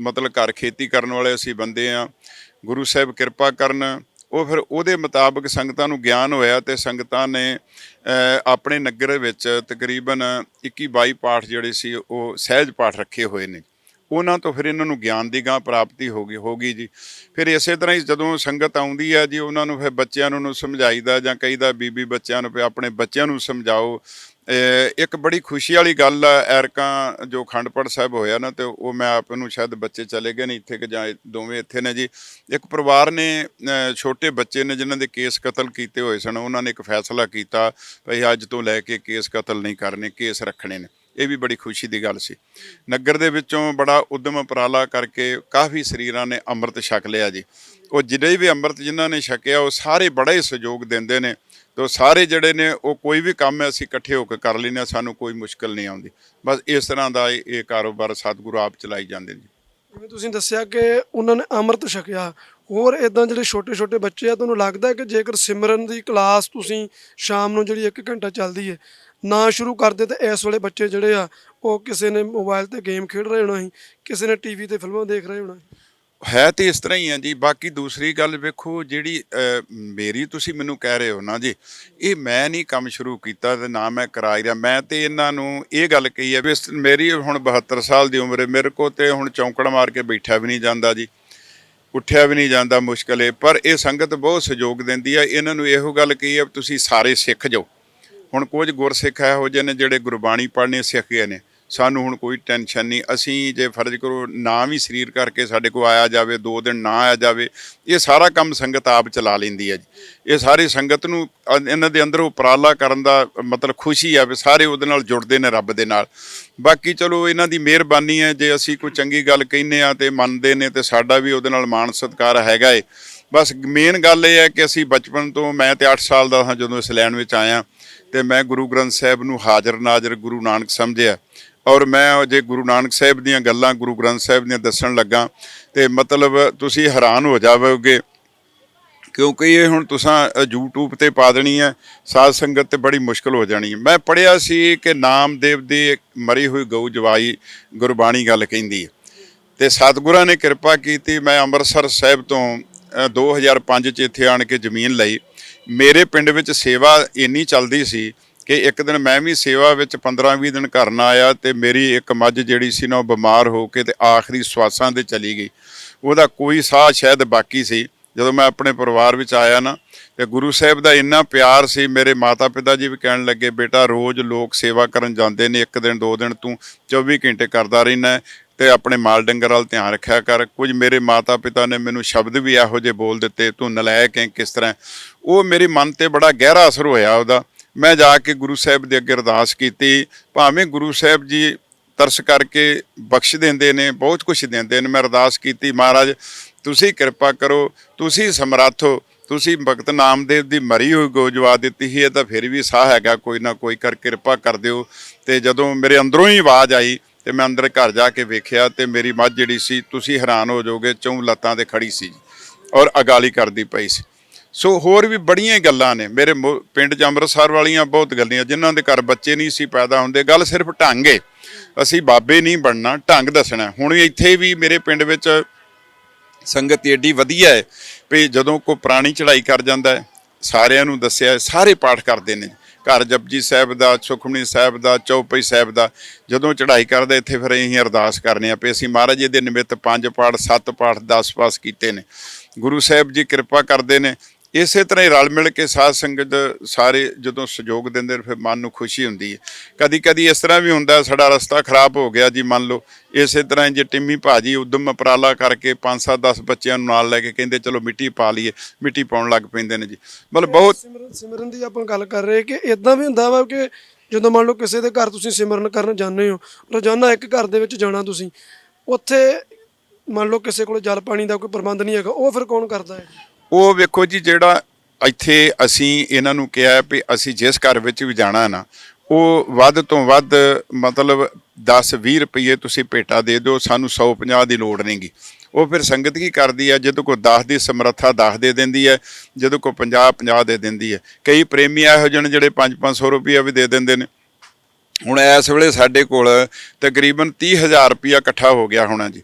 ਮਤਲਬ ਘਰ ਖੇਤੀ ਕਰਨ ਵਾਲੇ ਅਸੀਂ ਬੰਦੇ ਆ। ਗੁਰੂ ਸਾਹਿਬ ਕਿਰਪਾ ਕਰਨ ਉਹ ਫਿਰ ਉਹਦੇ ਮੁਤਾਬਕ ਸੰਗਤਾਂ ਨੂੰ ਗਿਆਨ ਹੋਇਆ ਤੇ ਸੰਗਤਾਂ ਨੇ ਆਪਣੇ ਨਗਰ ਵਿੱਚ ਤਕਰੀਬਨ 21 22 ਪਾਠ ਜਿਹੜੇ ਸੀ, ਉਹ ਸਹਿਜ ਪਾਠ ਰੱਖੇ ਹੋਏ ਨੇ। ਉਹਨਾਂ ਤੋਂ ਫਿਰ ਇਹਨਾਂ ਨੂੰ ਗਿਆਨ ਦੀ ਗਾਂ ਪ੍ਰਾਪਤੀ ਹੋ ਗਈ ਹੋ ਗਈ ਜੀ। ਫਿਰ ਇਸੇ ਤਰ੍ਹਾਂ ਹੀ ਜਦੋਂ ਸੰਗਤ ਆਉਂਦੀ ਹੈ ਜੀ, ਉਹਨਾਂ ਨੂੰ ਫਿਰ ਬੱਚਿਆਂ ਨੂੰ ਨੂੰ ਸਮਝਾਈਦਾ ਜਾਂ ਕਹੀਦਾ, ਬੀਬੀ ਬੱਚਿਆਂ ਨੂੰ ਵੀ ਆਪਣੇ ਬੱਚਿਆਂ ਨੂੰ ਸਮਝਾਓ। ਇੱਕ ਬੜੀ ਖੁਸ਼ੀ ਵਾਲੀ ਗੱਲ ਆ, ਐਰਕਾਂ ਜੋ ਖੰਡਪੜ ਸਾਹਿਬ ਹੋਇਆ ਨਾ, ਤੇ ਉਹ ਮੈਂ ਆਪ ਨੂੰ ਸ਼ਾਇਦ ਬੱਚੇ ਚਲੇ ਗਏ ਨੇ ਇੱਥੇ ਕਿ ਜਾਂ ਦੋਵੇਂ ਇੱਥੇ ਨੇ ਜੀ। ਇੱਕ ਪਰਿਵਾਰ ਨੇ ਛੋਟੇ ਬੱਚੇ ਨੇ ਜਿਨ੍ਹਾਂ ਦੇ ਕੇਸ ਕਤਲ ਕੀਤੇ ਹੋਏ ਸਨ, ਉਹਨਾਂ ਨੇ ਇੱਕ ਫੈਸਲਾ ਕੀਤਾ ਭਈ ਅੱਜ ਤੋਂ ਲੈ ਕੇ ਕੇਸ ਕਤਲ ਨਹੀਂ ਕਰਨੇ, ਕੇਸ ਰੱਖਣੇ ਨੇ। ਇਹ ਵੀ ਬੜੀ ਖੁਸ਼ੀ ਦੀ ਗੱਲ ਸੀ। ਨਗਰ ਦੇ ਵਿੱਚੋਂ ਬੜਾ ਉਦਮ ਉਪਰਾਲਾ ਕਰਕੇ ਕਾਫੀ ਸਰੀਰਾਂ ਨੇ ਅੰਮ੍ਰਿਤ ਛਕ ਲਿਆ ਜੀ। ਉਹ ਜਿਹੜੇ ਵੀ ਅੰਮ੍ਰਿਤ ਜਿਨ੍ਹਾਂ ਨੇ ਛਕਿਆ, ਉਹ ਸਾਰੇ ਬੜਾ ਹੀ ਸਹਿਯੋਗ ਦਿੰਦੇ ਨੇ। ਤੋ ਸਾਰੇ ਜਿਹੜੇ ਨੇ, ਉਹ ਕੋਈ ਵੀ ਕੰਮ ਹੈ, ਅਸੀਂ ਇਕੱਠੇ ਹੋ ਕੇ ਕਰ ਲੈਂਦੇ ਹਾਂ, ਸਾਨੂੰ ਕੋਈ ਮੁਸ਼ਕਲ ਨਹੀਂ ਆਉਂਦੀ। ਬਸ ਇਸ ਤਰ੍ਹਾਂ ਦਾ ਇਹ ਕਾਰੋਬਾਰ ਸਤਿਗੁਰੂ ਆਪ ਚਲਾਈ ਜਾਂਦੇ ਨੇ ਜੀ। ਜਿਵੇਂ ਤੁਸੀਂ ਦੱਸਿਆ ਕਿ ਉਹਨਾਂ ਨੇ ਅੰਮ੍ਰਿਤ ਛਕਿਆ, ਹੋਰ ਇਦਾਂ ਜਿਹੜੇ ਛੋਟੇ ਛੋਟੇ ਬੱਚੇ ਆ, ਤੁਹਾਨੂੰ ਲੱਗਦਾ ਕਿ ਜੇਕਰ ਸਿਮਰਨ ਦੀ ਕਲਾਸ ਤੁਸੀਂ ਸ਼ਾਮ ਨੂੰ ਜਿਹੜੀ 1 ਘੰਟਾ ਚੱਲਦੀ ਹੈ ਨਾ ਸ਼ੁਰੂ ਕਰਦੇ ਤੇ ਇਸ ਵੇਲੇ ਬੱਚੇ ਜਿਹੜੇ ਆ, ਉਹ ਕਿਸੇ ਨੇ ਮੋਬਾਈਲ ਤੇ ਗੇਮ ਖੇਡ ਰਹੇ ਹੋਣਾ ਸੀ, ਕਿਸੇ ਨੇ ਟੀਵੀ ਤੇ ਫਿਲਮਾਂ ਦੇਖ ਰਹੇ ਹੋਣਾ ਹੈ ਤੇ ਇਸ ਤਰ੍ਹਾਂ ਹੀ ਆ ਜੀ। ਬਾਕੀ ਦੂਸਰੀ ਗੱਲ ਵੇਖੋ ਜਿਹੜੀ ਮੇਰੀ ਤੁਸੀਂ ਮੈਨੂੰ ਕਹਿ ਰਹੇ ਹੋ ਨਾ ਜੀ, ਇਹ ਮੈਂ ਨਹੀਂ ਕੰਮ ਸ਼ੁਰੂ ਕੀਤਾ ਤੇ ਨਾ ਮੈਂ ਕਰਾ ਰਿਹਾ। ਮੈਂ ਤੇ ਇਹਨਾਂ ਨੂੰ ਇਹ ਗੱਲ ਕਹੀ ਹੈ ਵੀ ਇਸ- ਮੇਰੀ ਹੁਣ 72 ਸਾਲ ਦੀ ਉਮਰ ਹੈ। ਮੇਰੇ ਕੋ ਤੇ ਹੁਣ ਚੌਂਕੜ ਮਾਰ ਕੇ ਬੈਠਾ ਵੀ ਨਹੀਂ ਜਾਂਦਾ ਜੀ, ਉੱਠਿਆ ਵੀ ਨਹੀਂ ਜਾਂਦਾ ਮੁਸ਼ਕਲ ਹੈ ਪਰ ਇਹ ਸੰਗਤ ਬਹੁਤ ਸਹਿਯੋਗ ਦਿੰਦੀ ਹੈ। ਇਹਨਾਂ ਨੂੰ ਇਹੋ ਗੱਲ ਕਹੀ ਹੈ ਵੀ ਤੁਸੀਂ ਸਾਰੇ ਸਿੱਖ ਜਾਓ। ਹੁਣ ਕੁਝ ਗੁਰਸਿੱਖ ਇਹੋ ਜਿਹੇ ਨੇ ਜਿਹੜੇ ਗੁਰਬਾਣੀ ਪੜ੍ਹਨੇ ਸਿੱਖ ਗਏ ਨੇ। ਸਾਨੂੰ ਹੁਣ ਕੋਈ ਟੈਨਸ਼ਨ ਨਹੀਂ। ਅਸੀਂ ਜੇ ਫਰਜ਼ ਕਰੋ ਨਾ ਵੀ ਸਰੀਰ ਕਰਕੇ ਸਾਡੇ ਕੋਲ ਆਇਆ ਜਾਵੇ, ਦੋ ਦਿਨ ਨਾ ਆਇਆ ਜਾਵੇ, ਇਹ ਸਾਰਾ ਕੰਮ ਸੰਗਤ ਆਪ ਚਲਾ ਲੈਂਦੀ ਹੈ ਜੀ। ਇਹ ਸਾਰੀ ਸੰਗਤ ਨੂੰ ਇਹਨਾਂ ਦੇ ਅੰਦਰ ਉਪਰਾਲਾ ਕਰਨ ਦਾ ਮਤਲਬ ਖੁਸ਼ੀ ਆ ਵੀ ਸਾਰੇ ਉਹਦੇ ਨਾਲ ਜੁੜਦੇ ਨੇ ਰੱਬ ਦੇ ਨਾਲ। ਬਾਕੀ ਚਲੋ ਇਹਨਾਂ ਦੀ ਮਿਹਰਬਾਨੀ ਹੈ, ਜੇ ਅਸੀਂ ਕੋਈ ਚੰਗੀ ਗੱਲ ਕਹਿੰਨੇ ਆ ਤੇ ਮੰਨਦੇ ਨੇ ਤੇ ਸਾਡਾ ਵੀ ਉਹਦੇ ਨਾਲ ਮਾਣ ਸਤਿਕਾਰ ਹੈਗਾ ਏ। ਬਸ ਮੇਨ ਗੱਲ ਇਹ ਹੈ ਕਿ ਅਸੀਂ ਬਚਪਨ ਤੋਂ, ਮੈਂ ਤੇ 8 ਸਾਲ ਦਾ ਹਾਂ ਜਦੋਂ ਇਸ ਲੈਣ ਵਿੱਚ ਆਇਆ, ਤੇ ਮੈਂ ਗੁਰੂ ਗ੍ਰੰਥ ਸਾਹਿਬ ਨੂੰ ਹਾਜ਼ਰ ਨਾਜ਼ਰ ਗੁਰੂ ਨਾਨਕ ਸਮਝਿਆ। ਔਰ ਮੈਂ ਜੇ ਗੁਰੂ ਨਾਨਕ ਸਾਹਿਬ ਦੀਆਂ ਗੱਲਾਂ ਗੁਰੂ ਗ੍ਰੰਥ ਸਾਹਿਬ ਦੀਆਂ ਦੱਸਣ ਲੱਗਾ ਤੇ ਮਤਲਬ ਤੁਸੀਂ ਹੈਰਾਨ ਹੋ ਜਾਵੋਗੇ ਕਿਉਂਕਿ ਇਹ ਹੁਣ ਤੁਸੀਂ YouTube ਤੇ ਪਾ ਦੇਣੀ ਹੈ ਸਾਧ ਸੰਗਤ ਤੇ ਬੜੀ ਮੁਸ਼ਕਲ ਹੋ ਜਾਣੀ ਹੈ। ਮੈਂ ਪੜਿਆ ਸੀ ਕਿ ਨਾਮਦੇਵ ਦੀ ਮਰੀ ਹੋਈ ਗਊ ਜਵਾਈ ਗੁਰਬਾਣੀ ਗੱਲ ਕਹਿੰਦੀ ਹੈ। ਤੇ ਸਤਿਗੁਰਾਂ ਨੇ ਕਿਰਪਾ ਕੀਤੀ ਮੈਂ ਅੰਮ੍ਰਿਤਸਰ ਸਾਹਿਬ ਤੋਂ ਅ, 2005 ਚ ਇੱਥੇ ਆਣ ਕੇ ਜ਼ਮੀਨ ਲਈ। ਮੇਰੇ ਪਿੰਡ ਵਿੱਚ ਸੇਵਾ ਇੰਨੀ ਚੱਲਦੀ ਸੀ ਕਿ ਇੱਕ ਦਿਨ ਮੈਂ ਵੀ ਸੇਵਾ ਵਿੱਚ 15-20 ਦਿਨ ਘਰ ਨਾ ਆਇਆ ਤੇ ਮੇਰੀ ਇੱਕ ਮੱਝ ਜਿਹੜੀ ਸੀ ਨਾ ਉਹ ਬਿਮਾਰ ਹੋ ਕੇ ਤੇ ਆਖਰੀ ਸਵਾਸਾਂ ਤੇ ਚਲੀ ਗਈ। ਉਹਦਾ ਕੋਈ ਸਾਹ ਸ਼ਾਇਦ ਬਾਕੀ ਸੀ। ਜਦੋਂ ਮੈਂ ਆਪਣੇ ਪਰਿਵਾਰ ਵਿੱਚ ਆਇਆ ਨਾ ਤੇ ਗੁਰੂ ਸਾਹਿਬ ਦਾ ਇੰਨਾ ਪਿਆਰ ਸੀ, ਮੇਰੇ ਮਾਤਾ ਪਿਤਾ ਜੀ ਵੀ ਕਹਿਣ ਲੱਗੇ, ਬੇਟਾ, ਰੋਜ਼ ਲੋਕ ਸੇਵਾ ਕਰਨ ਜਾਂਦੇ ਨੇ, ਇੱਕ ਦਿਨ, ਦੋ ਦਿਨ ਤੂੰ 24 ਘੰਟੇ ਕਰਦਾ ਰਹਿਣਾ ਤੇ ਆਪਣੇ ਮਾਲ ਡੰਗਰ ਵੱਲ ਧਿਆਨ ਰੱਖਿਆ ਕਰ। ਕੁਝ ਮੇਰੇ ਮਾਤਾ ਪਿਤਾ ਨੇ ਮੈਨੂੰ ਸ਼ਬਦ ਵੀ ਇਹੋ ਜਿਹੇ ਬੋਲ ਦਿੱਤੇ, ਤੂੰ ਨਲਾਇਕ ਹੈ, ਕਿਸ ਤਰ੍ਹਾਂ? ਉਹ ਮੇਰੇ ਮਨ ਤੇ ਬੜਾ ਗਹਿਰਾ ਅਸਰ ਹੋਇਆ ਉਹਦਾ। ਮੈਂ ਜਾ ਕੇ ਗੁਰੂ ਸਾਹਿਬ ਦੇ ਅੱਗੇ ਅਰਦਾਸ ਕੀਤੀ, ਭਾਵੇਂ ਗੁਰੂ ਸਾਹਿਬ ਜੀ ਤਰਸ ਕਰਕੇ ਬਖਸ਼ ਦਿੰਦੇ ਨੇ, ਬਹੁਤ ਕੁਝ ਦਿੰਦੇ ਨੇ, ਮੈਂ ਅਰਦਾਸ ਕੀਤੀ, ਮਹਾਰਾਜ, ਤੁਸੀਂ ਕਿਰਪਾ ਕਰੋ, ਤੁਸੀਂ ਸਮਰੱਥ ਤੁਸੀਂ ਭਗਤ ਨਾਮਦੇਵ ਦੀ ਮਰੀ ਹੋਈ ਗੋਜਵਾ ਦਿੱਤੀ ਸੀ, ਇਹ ਤਾਂ ਫਿਰ ਵੀ ਸਾਹ ਹੈਗਾ, ਕੋਈ ਨਾ ਕੋਈ ਕਰ ਕਿਰਪਾ ਕਰ ਦਿਓ। ਤੇ ਜਦੋਂ ਮੇਰੇ ਅੰਦਰੋਂ ਹੀ ਆਵਾਜ਼ ਆਈ, ਤੇ ਮੈਂ ਅੰਦਰ ਘਰ ਜਾ ਕੇ ਵੇਖਿਆ, ਤੇ ਮੇਰੀ ਮੱਝ ਜਿਹੜੀ ਸੀ, ਤੁਸੀਂ ਹੈਰਾਨ ਹੋ ਜਾਓਗੇ ਚੌਂ ਲੱਤਾਂ ਤੇ ਖੜੀ ਸੀ ਔਰ ਅਗਾਲੀ ਕਰਦੀ ਪਈ ਸੀ। ਸੋ ਹੋਰ ਵੀ ਬੜੀਆਂ ਗੱਲਾਂ ਨੇ। ਮੇਰੇ ਮੋ- ਪਿੰਡ ਚ ਅੰਮ੍ਰਿਤਸਰ ਵਾਲੀਆਂ ਬਹੁਤ ਗੱਲਾਂ ਜਿਨ੍ਹਾਂ ਦੇ ਘਰ ਬੱਚੇ ਨਹੀਂ ਸੀ ਪੈਦਾ ਹੁੰਦੇ। ਗੱਲ ਸਿਰਫ ਢੰਗ ਏ। ਅਸੀਂ ਬਾਬੇ ਨਹੀਂ ਬਣਨਾ, ਢੰਗ ਦੱਸਣਾ। ਹੁਣ ਇੱਥੇ ਵੀ ਮੇਰੇ ਪਿੰਡ ਵਿੱਚ ਸੰਗਤ ਏਡੀ ਵਧੀਆ ਹੈ ਵੀ ਜਦੋਂ ਕੋਈ ਪ੍ਰਾਣੀ ਚੜ੍ਹਾਈ ਕਰ ਜਾਂਦਾ ਹੈ ਸਾਰਿਆਂ ਨੂੰ ਦੱਸਿਆ ਸਾਰੇ ਪਾਠ ਕਰਦੇ ਨੇ। ਘਰ ਜਪਜੀ ਸਾਹਿਬ ਦਾ, ਸੁਖਮਨੀ ਸਾਹਿਬ ਦਾ, ਚੌਪਈ ਸਾਹਿਬ ਦਾ, ਜਦੋਂ ਚੜ੍ਹਾਈ ਕਰਦੇ ਇੱਥੇ ਫਿਰ ਅਸੀਂ ਅਰਦਾਸ ਕਰਨੇ ਆ ਵੀ ਅਸੀਂ ਮਹਾਰਾਜ ਜੀ ਦੇ ਨਿਮਿਤ ਪੰਜ ਪਾਠ, ਸੱਤ ਪਾਠ 10 ਪਾਸ ਕੀਤੇ ਨੇ। ਗੁਰੂ ਸਾਹਿਬ ਜੀ ਕਿਰਪਾ ਕਰਦੇ ਨੇ। ਇਸੇ ਤਰ੍ਹਾਂ ਹੀ ਰਲ ਮਿਲ ਕੇ ਸਾਧ ਸੰਗਤ ਸਾਰੇ ਜਦੋਂ ਸਹਿਯੋਗ ਦਿੰਦੇ ਨੇ ਫਿਰ ਮਨ ਨੂੰ ਖੁਸ਼ੀ ਹੁੰਦੀ ਹੈ। ਕਦੀ ਕਦੀ ਇਸ ਤਰ੍ਹਾਂ ਵੀ ਹੁੰਦਾ ਸਾਡਾ ਰਸਤਾ ਖਰਾਬ ਹੋ ਗਿਆ ਜੀ ਮੰਨ ਲਓ ਇਸੇ ਤਰ੍ਹਾਂ ਜੇ ਟਿੰਮੀ ਭਾਜੀ ਉਦਮ ਉਪਰਾਲਾ ਕਰਕੇ 5-7 10 ਬੱਚਿਆਂ ਨੂੰ ਨਾਲ ਲੈ ਕੇ ਕਹਿੰਦੇ ਚਲੋ ਮਿੱਟੀ ਪਾ ਲਈਏ ਮਿੱਟੀ ਪਾਉਣ ਲੱਗ ਪੈਂਦੇ ਨੇ ਜੀ। ਮਤਲਬ ਬਹੁਤ ਸਿਮਰਨ ਸਿਮਰਨ ਦੀ ਆਪਾਂ ਗੱਲ ਕਰ ਰਹੇ ਕਿ ਇਦਾਂ ਵੀ ਹੁੰਦਾ ਵਾ ਕਿ ਜਦੋਂ ਮੰਨ ਲਓ ਕਿਸੇ ਦੇ ਘਰ ਤੁਸੀਂ ਸਿਮਰਨ ਕਰਨ ਜਾਂਦੇ ਹੋ ਰੋਜ਼ਾਨਾ ਇੱਕ ਘਰ ਦੇ ਵਿੱਚ ਜਾਣਾ ਤੁਸੀਂ ਉੱਥੇ ਮੰਨ ਲਓ ਕਿਸੇ ਕੋਲ ਜਲ ਪਾਣੀ ਦਾ ਕੋਈ ਪ੍ਰਬੰਧ ਨਹੀਂ ਹੈਗਾ ਉਹ ਫਿਰ ਕੌਣ ਕਰਦਾ ਹੈ? ਉਹ ਵੇਖੋ ਜੀ ਜਿਹੜਾ ਇੱਥੇ ਅਸੀਂ ਇਹਨਾਂ ਨੂੰ ਕਿਹਾ ਵੀ ਅਸੀਂ ਜਿਸ ਘਰ ਵਿੱਚ ਵੀ ਜਾਣਾ ਨਾ, ਉਹ ਵੱਧ ਤੋਂ ਵੱਧ ਮਤਲਬ 10-20 ਰੁਪਏ ਤੁਸੀਂ ਭੇਟਾ ਦੇ ਦਿਓ, ਸਾਨੂੰ 150 ਦੀ ਲੋੜ ਨਹੀਂਗੀ ਉਹ ਫਿਰ ਸੰਗਤ ਕੀ ਕਰਦੀ ਹੈ ਜਦੋਂ ਕੋਈ 10 ਦੀ ਸਮਰੱਥਾ 10 ਦੇ ਦਿੰਦੀ ਹੈ ਜਦੋਂ ਕੋਈ 50 50 ਦੇ ਦਿੰਦੀ ਹੈ ਕਈ ਪ੍ਰੇਮੀ ਇਹੋ ਜਿਹੇ ਨੇ ਜਿਹੜੇ 5-500 ਰੁਪਏ ਵੀ ਦੇ ਦਿੰਦੇ ਨੇ। ਹੁਣ ਇਸ ਵੇਲੇ ਸਾਡੇ ਕੋਲ ਤਕਰੀਬਨ 30000 ਰੁਪਇਆ ਇਕੱਠਾ ਹੋ ਗਿਆ ਹੋਣਾ ਜੀ।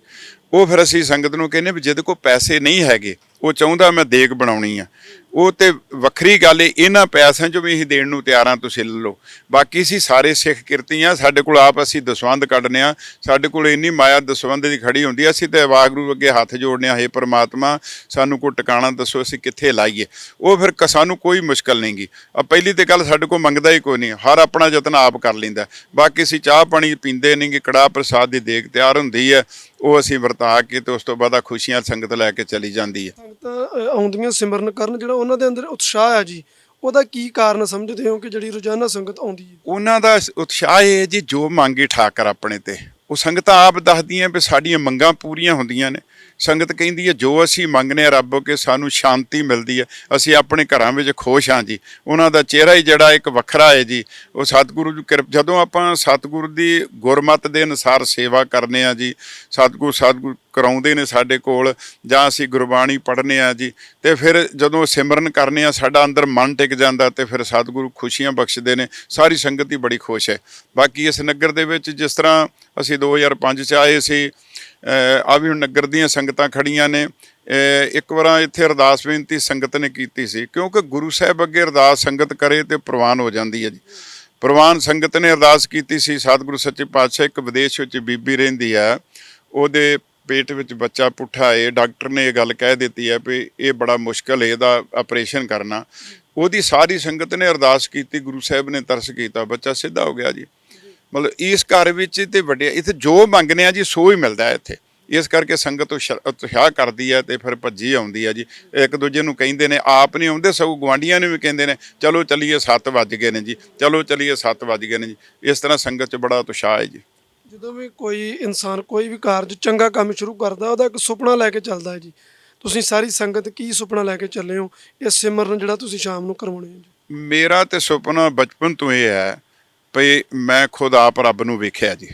ਉਹ ਫਿਰ ਅਸੀਂ ਸੰਗਤ ਨੂੰ ਕਹਿੰਦੇ ਵੀ ਜਿਹਦੇ ਕੋਲ ਪੈਸੇ ਨਹੀਂ ਹੈਗੇ ਉਹ ਚਾਹੁੰਦਾ ਮੈਂ ਦੇਗ ਬਣਾਉਣੀ ਆ। ਉਹ ਤੇ ਵੱਖਰੀ ਗੱਲ ਏ, ਇਹਨਾਂ ਪੈਸਿਆਂ ਚੋਂ ਵੀ ਅਸੀਂ ਦੇਣ ਨੂੰ ਤਿਆਰ ਹਾਂ ਤੁਸੀਂ ਲੈ ਲਓ। ਬਾਕੀ ਅਸੀਂ ਸਾਰੇ ਸਿੱਖ ਕਿਰਤੀ ਆ ਸਾਡੇ ਕੋਲ ਆਪ ਅਸੀਂ ਦਸਵੰਦ ਕੱਢਨੇ ਆ, ਸਾਡੇ ਕੋਲ ਇੰਨੀ ਮਾਇਆ ਦਸਵੰਦ ਦੀ ਖੜੀ ਹੁੰਦੀ ਆ, ਅਸੀਂ ਤੇ ਵਾਹਿਗੁਰੂ ਅੱਗੇ ਹੱਥ ਜੋੜਨੇ ਆ, ਹੇ ਪ੍ਰਮਾਤਮਾ, ਸਾਨੂੰ ਕੋਈ ਟਿਕਾਣਾ ਦੱਸੋ, ਅਸੀਂ ਕਿੱਥੇ ਲਾਈਏ। ਉਹ ਫਿਰ ਕ- ਸਾਨੂੰ ਕੋਈ ਮੁਸ਼ਕਲ ਨਹੀਂਗੀ ਆ ਪਹਿਲੀ ਤੇ ਗੱਲ ਸਾਡੇ ਕੋਲ ਮੰਗਦਾ ਹੀ ਕੋਈ ਨਹੀਂ, ਹਰ ਆਪਣਾ ਯਤਨ ਆਪ ਕਰ ਲੈਂਦਾ। ਬਾਕੀ ਅਸੀਂ ਚਾਹ ਪਾਣੀ ਪੀਂਦੇ ਨਹੀਂਗੇ ਕੜਾਹ ਪ੍ਰਸਾਦ ਦੀ ਦੇਗ ਤਿਆਰ ਹੁੰਦੀ ਹੈ ਉਹ ਅਸੀਂ ਵਰਤਾ ਕੇ ਤੇ ਉਸ ਤੋਂ ਬਾਅਦ ਆ ਖੁਸ਼ੀਆਂ ਸੰਗਤ ਲੈ ਕੇ ਚਲੀ ਜਾਂਦੀ ਹੈ ਸੰਗਤਾਂ ਆਉਂਦੀਆਂ ਸਿਮਰਨ ਕਰਨ, ਜਿਹੜਾ ਉਹਨਾਂ ਦੇ ਅੰਦਰ ਉਤਸ਼ਾਹ ਹੈ ਜੀ। ਉਹਦਾ ਕੀ ਕਾਰਨ ਸਮਝਦੇ ਹੋ ਕਿ ਜਿਹੜੀ ਰੋਜ਼ਾਨਾ ਸੰਗਤ ਆਉਂਦੀ ਹੈ? ਉਹਨਾਂ ਦਾ ਉਤਸ਼ਾਹ ਇਹ ਹੈ ਜੀ, ਜੋ ਮੰਗੇ ਠਾਕਰ ਆਪਣੇ ਤੇ। ਉਹ ਸੰਗਤਾਂ ਆਪ ਦੱਸਦੀਆਂ ਵੀ ਸਾਡੀਆਂ ਮੰਗਾਂ ਪੂਰੀਆਂ ਹੁੰਦੀਆਂ ਨੇ। ਸੰਗਤ ਕਹਿੰਦੀ ਹੈ, ਜੋ ਅਸੀਂ ਮੰਗਨੇ ਆ ਰੱਬ ਅੱਗੇ, ਸਾਨੂੰ ਸ਼ਾਂਤੀ ਮਿਲਦੀ ਹੈ। ਅਸੀਂ ਆਪਣੇ ਘਰਾਂ ਵਿੱਚ ਖੁਸ਼ ਹਾਂ ਜੀ। ਉਹਨਾਂ ਦਾ ਚਿਹਰਾ ਹੀ ਜਿਹੜਾ ਇੱਕ ਵੱਖਰਾ ਹੈ ਜੀ। ਉਹ ਸਤਿਗੁਰੂ ਜੀ ਕਿਰਪ, ਜਦੋਂ ਆਪਾਂ ਸਤਿਗੁਰੂ ਦੀ ਗੁਰਮਤ ਦੇ ਅਨੁਸਾਰ ਸੇਵਾ ਕਰਨੇ ਆ ਜੀ, ਸਤਿਗੁਰੂ ਸਤਿਗੁਰੂ ਕਰਾਉਂਦੇ ਨੇ ਸਾਡੇ ਕੋਲ, ਜਾਂ ਅਸੀਂ ਗੁਰਬਾਣੀ ਪੜ੍ਹਨੇ ਆ ਜੀ, ਤੇ ਫਿਰ ਜਦੋਂ ਸਿਮਰਨ ਕਰਨੇ ਆ, ਸਾਡਾ ਅੰਦਰ ਮਨ ਟਿਕ ਜਾਂਦਾ ਤੇ ਫਿਰ ਸਤਿਗੁਰੂ ਖੁਸ਼ੀਆਂ ਬਖਸ਼ਦੇ ਨੇ। ਸਾਰੀ ਸੰਗਤ ਹੀ ਬੜੀ ਖੁਸ਼ ਹੈ। ਬਾਕੀ ਇਸ ਨਗਰ ਦੇ ਵਿੱਚ ਜਿਸ ਤਰ੍ਹਾਂ ਅਸੀਂ 2005 ਚ ਆਏ ਸੀ ਆ ਵੀ ਹੁਣ ਨਗਰ ਦੀਆਂ ਸੰਗਤਾਂ ਖੜੀਆਂ ਨੇ। ਇੱਕ ਵਾਰਾਂ ਇੱਥੇ ਅਰਦਾਸ ਬੇਨਤੀ ਸੰਗਤ ਨੇ ਕੀਤੀ ਸੀ, ਕਿਉਂਕਿ ਗੁਰੂ ਸਾਹਿਬ ਅੱਗੇ ਅਰਦਾਸ ਸੰਗਤ ਕਰੇ ਤੇ ਪ੍ਰਵਾਨ ਹੋ ਜਾਂਦੀ ਹੈ ਜੀ। ਪ੍ਰਵਾਨ ਸੰਗਤ ਨੇ ਅਰਦਾਸ ਕੀਤੀ ਸੀ, ਸਤਿਗੁਰੂ ਸੱਚੇ ਪਾਤਸ਼ਾਹ ਇੱਕ ਵਿਦੇਸ਼ ਵਿੱਚ ਬੀਬੀ ਰਹਿੰਦੀ ਆ, ਉਹਦੇ ਪੇਟ ਵਿੱਚ ਬੱਚਾ ਪੁੱਠਾ ਏ, ਡਾਕਟਰ ਨੇ ਇਹ ਗੱਲ ਕਹਿ ਦਿੱਤੀ ਹੈ ਵੀ ਇਹ ਬੜਾ ਮੁਸ਼ਕਲ ਹੈ ਇਹਦਾ ਆਪਰੇਸ਼ਨ ਕਰਨਾ। ਉਹਦੀ ਸਾਰੀ ਸੰਗਤ ਨੇ ਅਰਦਾਸ ਕੀਤੀ, ਗੁਰੂ ਸਾਹਿਬ ਨੇ ਤਰਸ ਕੀਤਾ, ਬੱਚਾ ਸਿੱਧਾ ਹੋ ਗਿਆ ਜੀ। ਮਤਲਬ ਇਸ ਘਰ ਵਿੱਚ ਤੇ ਵੱਡੇ ਇੱਥੇ ਜੋ ਮੰਗਨੇ ਆ ਜੀ ਸੋ ਹੀ ਮਿਲਦਾ ਹੈ ਇੱਥੇ। ਇਸ ਕਰਕੇ ਸੰਗਤ ਉਤਸ਼ਾਹ ਕਰਦੀ ਹੈ ਤੇ ਫਿਰ ਭੱਜੀ ਆਉਂਦੀ ਹੈ ਜੀ। ਇੱਕ ਦੂਜੇ ਨੂੰ ਕਹਿੰਦੇ ਨੇ ਆਪ ਨਹੀਂ ਆਉਂਦੇ? ਸਗੋਂ ਗਵਾਂਡੀਆਂ ਨੂੰ ਵੀ ਕਹਿੰਦੇ ਨੇ ਚਲੋ ਚੱਲੀਏ 7 ਵੱਜ ਗਏ ਨੇ ਜੀ। ਚਲੋ ਚੱਲੀਏ 7 ਵੱਜ ਗਏ ਨੇ ਜੀ। ਇਸ ਤਰ੍ਹਾਂ ਸੰਗਤ 'ਚ ਬੜਾ ਉਤਸ਼ਾਹ ਹੈ ਜੀ। ਜਦੋਂ ਵੀ ਕੋਈ ਇਨਸਾਨ ਕੋਈ ਵੀ ਕਾਰਜ ਚੰਗਾ ਕੰਮ ਸ਼ੁਰੂ ਕਰਦਾ ਉਹਦਾ ਇੱਕ ਸੁਪਨਾ ਲੈ ਕੇ ਚੱਲਦਾ ਹੈ ਜੀ। ਤੁਸੀਂ ਸਾਰੀ ਸੰਗਤ ਕੀ ਸੁਪਨਾ ਲੈ ਕੇ ਚੱਲੇ ਹੋ? ਇਹ ਸਿਮਰਨ ਜਿਹੜਾ ਤੁਸੀਂ ਸ਼ਾਮ ਨੂੰ ਕਰਵਾਉਣੇ ਹੋ ਜੀ। ਮੇਰਾ ਤੇ ਸੁਪਨਾ ਬਚਪਨ ਤੋਂ ਇਹ ਹੈ। ਭਈ ਮੈਂ ਖੁਦ ਆਪ ਰੱਬ ਨੂੰ ਵੇਖਿਆ ਜੀ।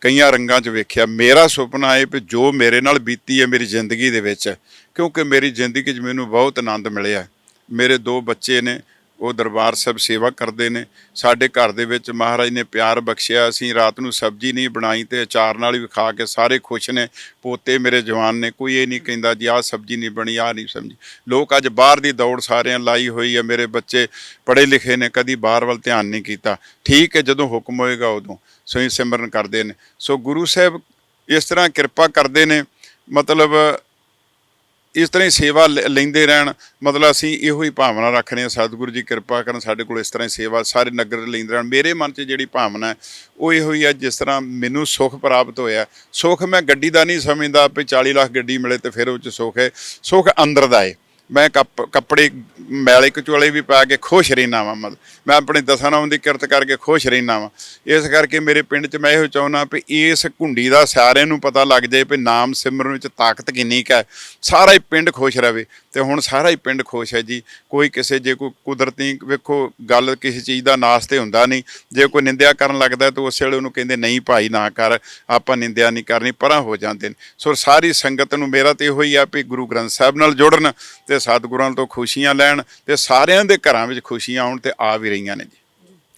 ਕਈਆਂ ਰੰਗਾਂ 'ਚ ਵੇਖਿਆ। ਮੇਰਾ ਸੁਪਨਾ ਇਹ ਵੀ ਜੋ ਮੇਰੇ ਨਾਲ ਬੀਤੀ ਹੈ ਮੇਰੀ ਜ਼ਿੰਦਗੀ ਦੇ ਵਿੱਚ, ਕਿਉਂਕਿ ਮੇਰੀ ਜ਼ਿੰਦਗੀ 'ਚ ਮੈਨੂੰ ਬਹੁਤ ਆਨੰਦ ਮਿਲਿਆ। ਮੇਰੇ ਦੋ ਬੱਚੇ ਨੇ ਉਹ ਦਰਬਾਰ ਸਾਹਿਬ ਸੇਵਾ ਕਰਦੇ ਨੇ। ਸਾਡੇ ਘਰ ਦੇ ਵਿੱਚ ਮਹਾਰਾਜ ਨੇ ਪਿਆਰ ਬਖਸ਼ਿਆ। ਅਸੀਂ ਰਾਤ ਨੂੰ ਸਬਜ਼ੀ ਨਹੀਂ ਬਣਾਈ ਤੇ ਅਚਾਰ ਨਾਲ ਵੀ ਖਾ ਕੇ ਸਾਰੇ ਖੁਸ਼ ਨੇ। ਪੋਤੇ ਮੇਰੇ ਜਵਾਨ ਨੇ, ਕੋਈ ਇਹ ਨਹੀਂ ਕਹਿੰਦਾ ਜੀ, ਆਹ ਸਬਜ਼ੀ ਨਹੀਂ ਬਣੀ, ਆਹ ਨਹੀਂ ਸਮਝੀ ਲੋਕ ਅੱਜ ਬਾਹਰ ਦੀ ਦੌੜ ਸਾਰਿਆਂ ਲਾਈ ਹੋਈ ਹੈ ਮੇਰੇ ਬੱਚੇ ਪੜ੍ਹੇ ਲਿਖੇ ਨੇ, ਕਦੀ ਬਾਹਰ ਵੱਲ ਧਿਆਨ ਨਹੀਂ ਕੀਤਾ। ਠੀਕ ਹੈ, ਜਦੋਂ ਹੁਕਮ ਹੋਏਗਾ ਉਦੋਂ ਸੋ ਇਹ ਸਿਮਰਨ ਕਰਦੇ ਨੇ। ਸੋ ਗੁਰੂ ਸਾਹਿਬ ਇਸ ਤਰ੍ਹਾਂ ਕਿਰਪਾ ਕਰਦੇ ਨੇ। ਮਤਲਬ ਇਸ ਤਰ੍ਹਾਂ ਹੀ ਸੇਵਾ ਲੈ- ਲੈਂਦੇ ਰਹਿਣ। ਮਤਲਬ ਅਸੀਂ ਇਹੋ ਹੀ ਭਾਵਨਾ ਰੱਖਦੇ ਹਾਂ, ਸਤਿਗੁਰੂ ਜੀ ਕਿਰਪਾ ਕਰਨ ਸਾਡੇ ਕੋਲ ਇਸ ਤਰ੍ਹਾਂ ਹੀ ਸੇਵਾ, ਸਾਰੇ ਨਗਰ ਲੈਂਦੇ ਰਹਿਣ। ਮੇਰੇ ਮਨ 'ਚ ਜਿਹੜੀ ਭਾਵਨਾ ਹੈ, ਉਹ ਇਹੋ ਹੀ ਹੈ, ਜਿਸ ਤਰ੍ਹਾਂ ਮੈਨੂੰ ਸੁੱਖ ਪ੍ਰਾਪਤ ਹੋਇਆ। ਸੁੱਖ ਮੈਂ ਗੱਡੀ ਦਾ ਨਹੀਂ ਸਮਝਦਾ, ਵੀ 40 ਲੱਖ ਗੱਡੀ ਮਿਲੇ ਤੇ ਫਿਰ ਉਹ 'ਚ ਸੁੱਖ ਹੈ। ਸੁੱਖ ਅੰਦਰ ਦਾ ਹੈ ਮੈਂ ਕੱਪ- ਕੱਪੜੇ ਮੈਲੇ ਕਚੋਲੇ ਵੀ ਪਾ ਕੇ ਖੁਸ਼ ਰਹਿਣਾ ਵਾਂ, ਮਤਲਬ। ਮੈਂ ਆਪਣੇ ਦਸਾਂ ਨਾਮ ਦੀ ਕਿਰਤ ਕਰਕੇ ਖੁਸ਼ ਰਹਿਣਾ ਵਾਂ। ਇਸ ਕਰਕੇ ਮੇਰੇ ਪਿੰਡ 'ਚ ਮੈਂ ਇਹੋ ਚਾਹੁੰਦਾ ਵੀ ਇਸ ਘੁੰਡੀ ਦਾ ਸਾਰਿਆਂ ਨੂੰ ਪਤਾ ਲੱਗ ਜਾਏ ਵੀ ਨਾਮ ਸਿਮਰਨ ਵਿੱਚ ਤਾਕਤ ਕਿੰਨੀ ਕੁ ਹੈ। ਸਾਰਾ ਹੀ ਪਿੰਡ ਖੁਸ਼ ਰਹੇ ਤੇ ਹੁਣ ਸਾਰਾ ਹੀ ਪਿੰਡ ਖੁਸ਼ ਹੈ ਜੀ। ਕੋਈ ਕਿਸੇ ਜੇ ਕੋਈ ਕੁਦਰਤੀ ਵੇਖੋ ਗੱਲ ਕਿਸੇ ਚੀਜ਼ ਦਾ ਨਾਸ ਤੇ ਹੁੰਦਾ ਨਹੀਂ। ਜੇ ਕੋਈ ਨਿੰਦਿਆ ਕਰਨ ਲੱਗਦਾ ਤਾਂ ਉਸੇ ਵੇਲੇ ਉਹਨੂੰ ਕਹਿੰਦੇ, ਨਹੀਂ ਭਾਈ ਨਾ ਕਰ, ਆਪਾਂ ਨਿੰਦਿਆ ਨਹੀਂ ਕਰਨੀ, ਪਰਾਂ ਹੋ ਜਾਂਦੇ ਨੇ। ਸੋ ਸਾਰੀ ਸੰਗਤ ਨੂੰ ਮੇਰਾ ਤੇ ਇਹੋ ਹੀ ਆ ਵੀ ਗੁਰੂ ਗ੍ਰੰਥ ਸਾਹਿਬ ਨਾਲ ਜੁੜਨ ਤੇ ਸਤਿਗੁਰਾਂ ਤੋਂ ਖੁਸ਼ੀਆਂ ਲੈਣ ਤੇ ਸਾਰਿਆਂ ਦੇ ਘਰਾਂ ਵਿੱਚ ਖੁਸ਼ੀਆਂ ਆਉਣ ਤੇ ਆ ਵੀ ਰਹੀਆਂ ਨੇ ਜੀ।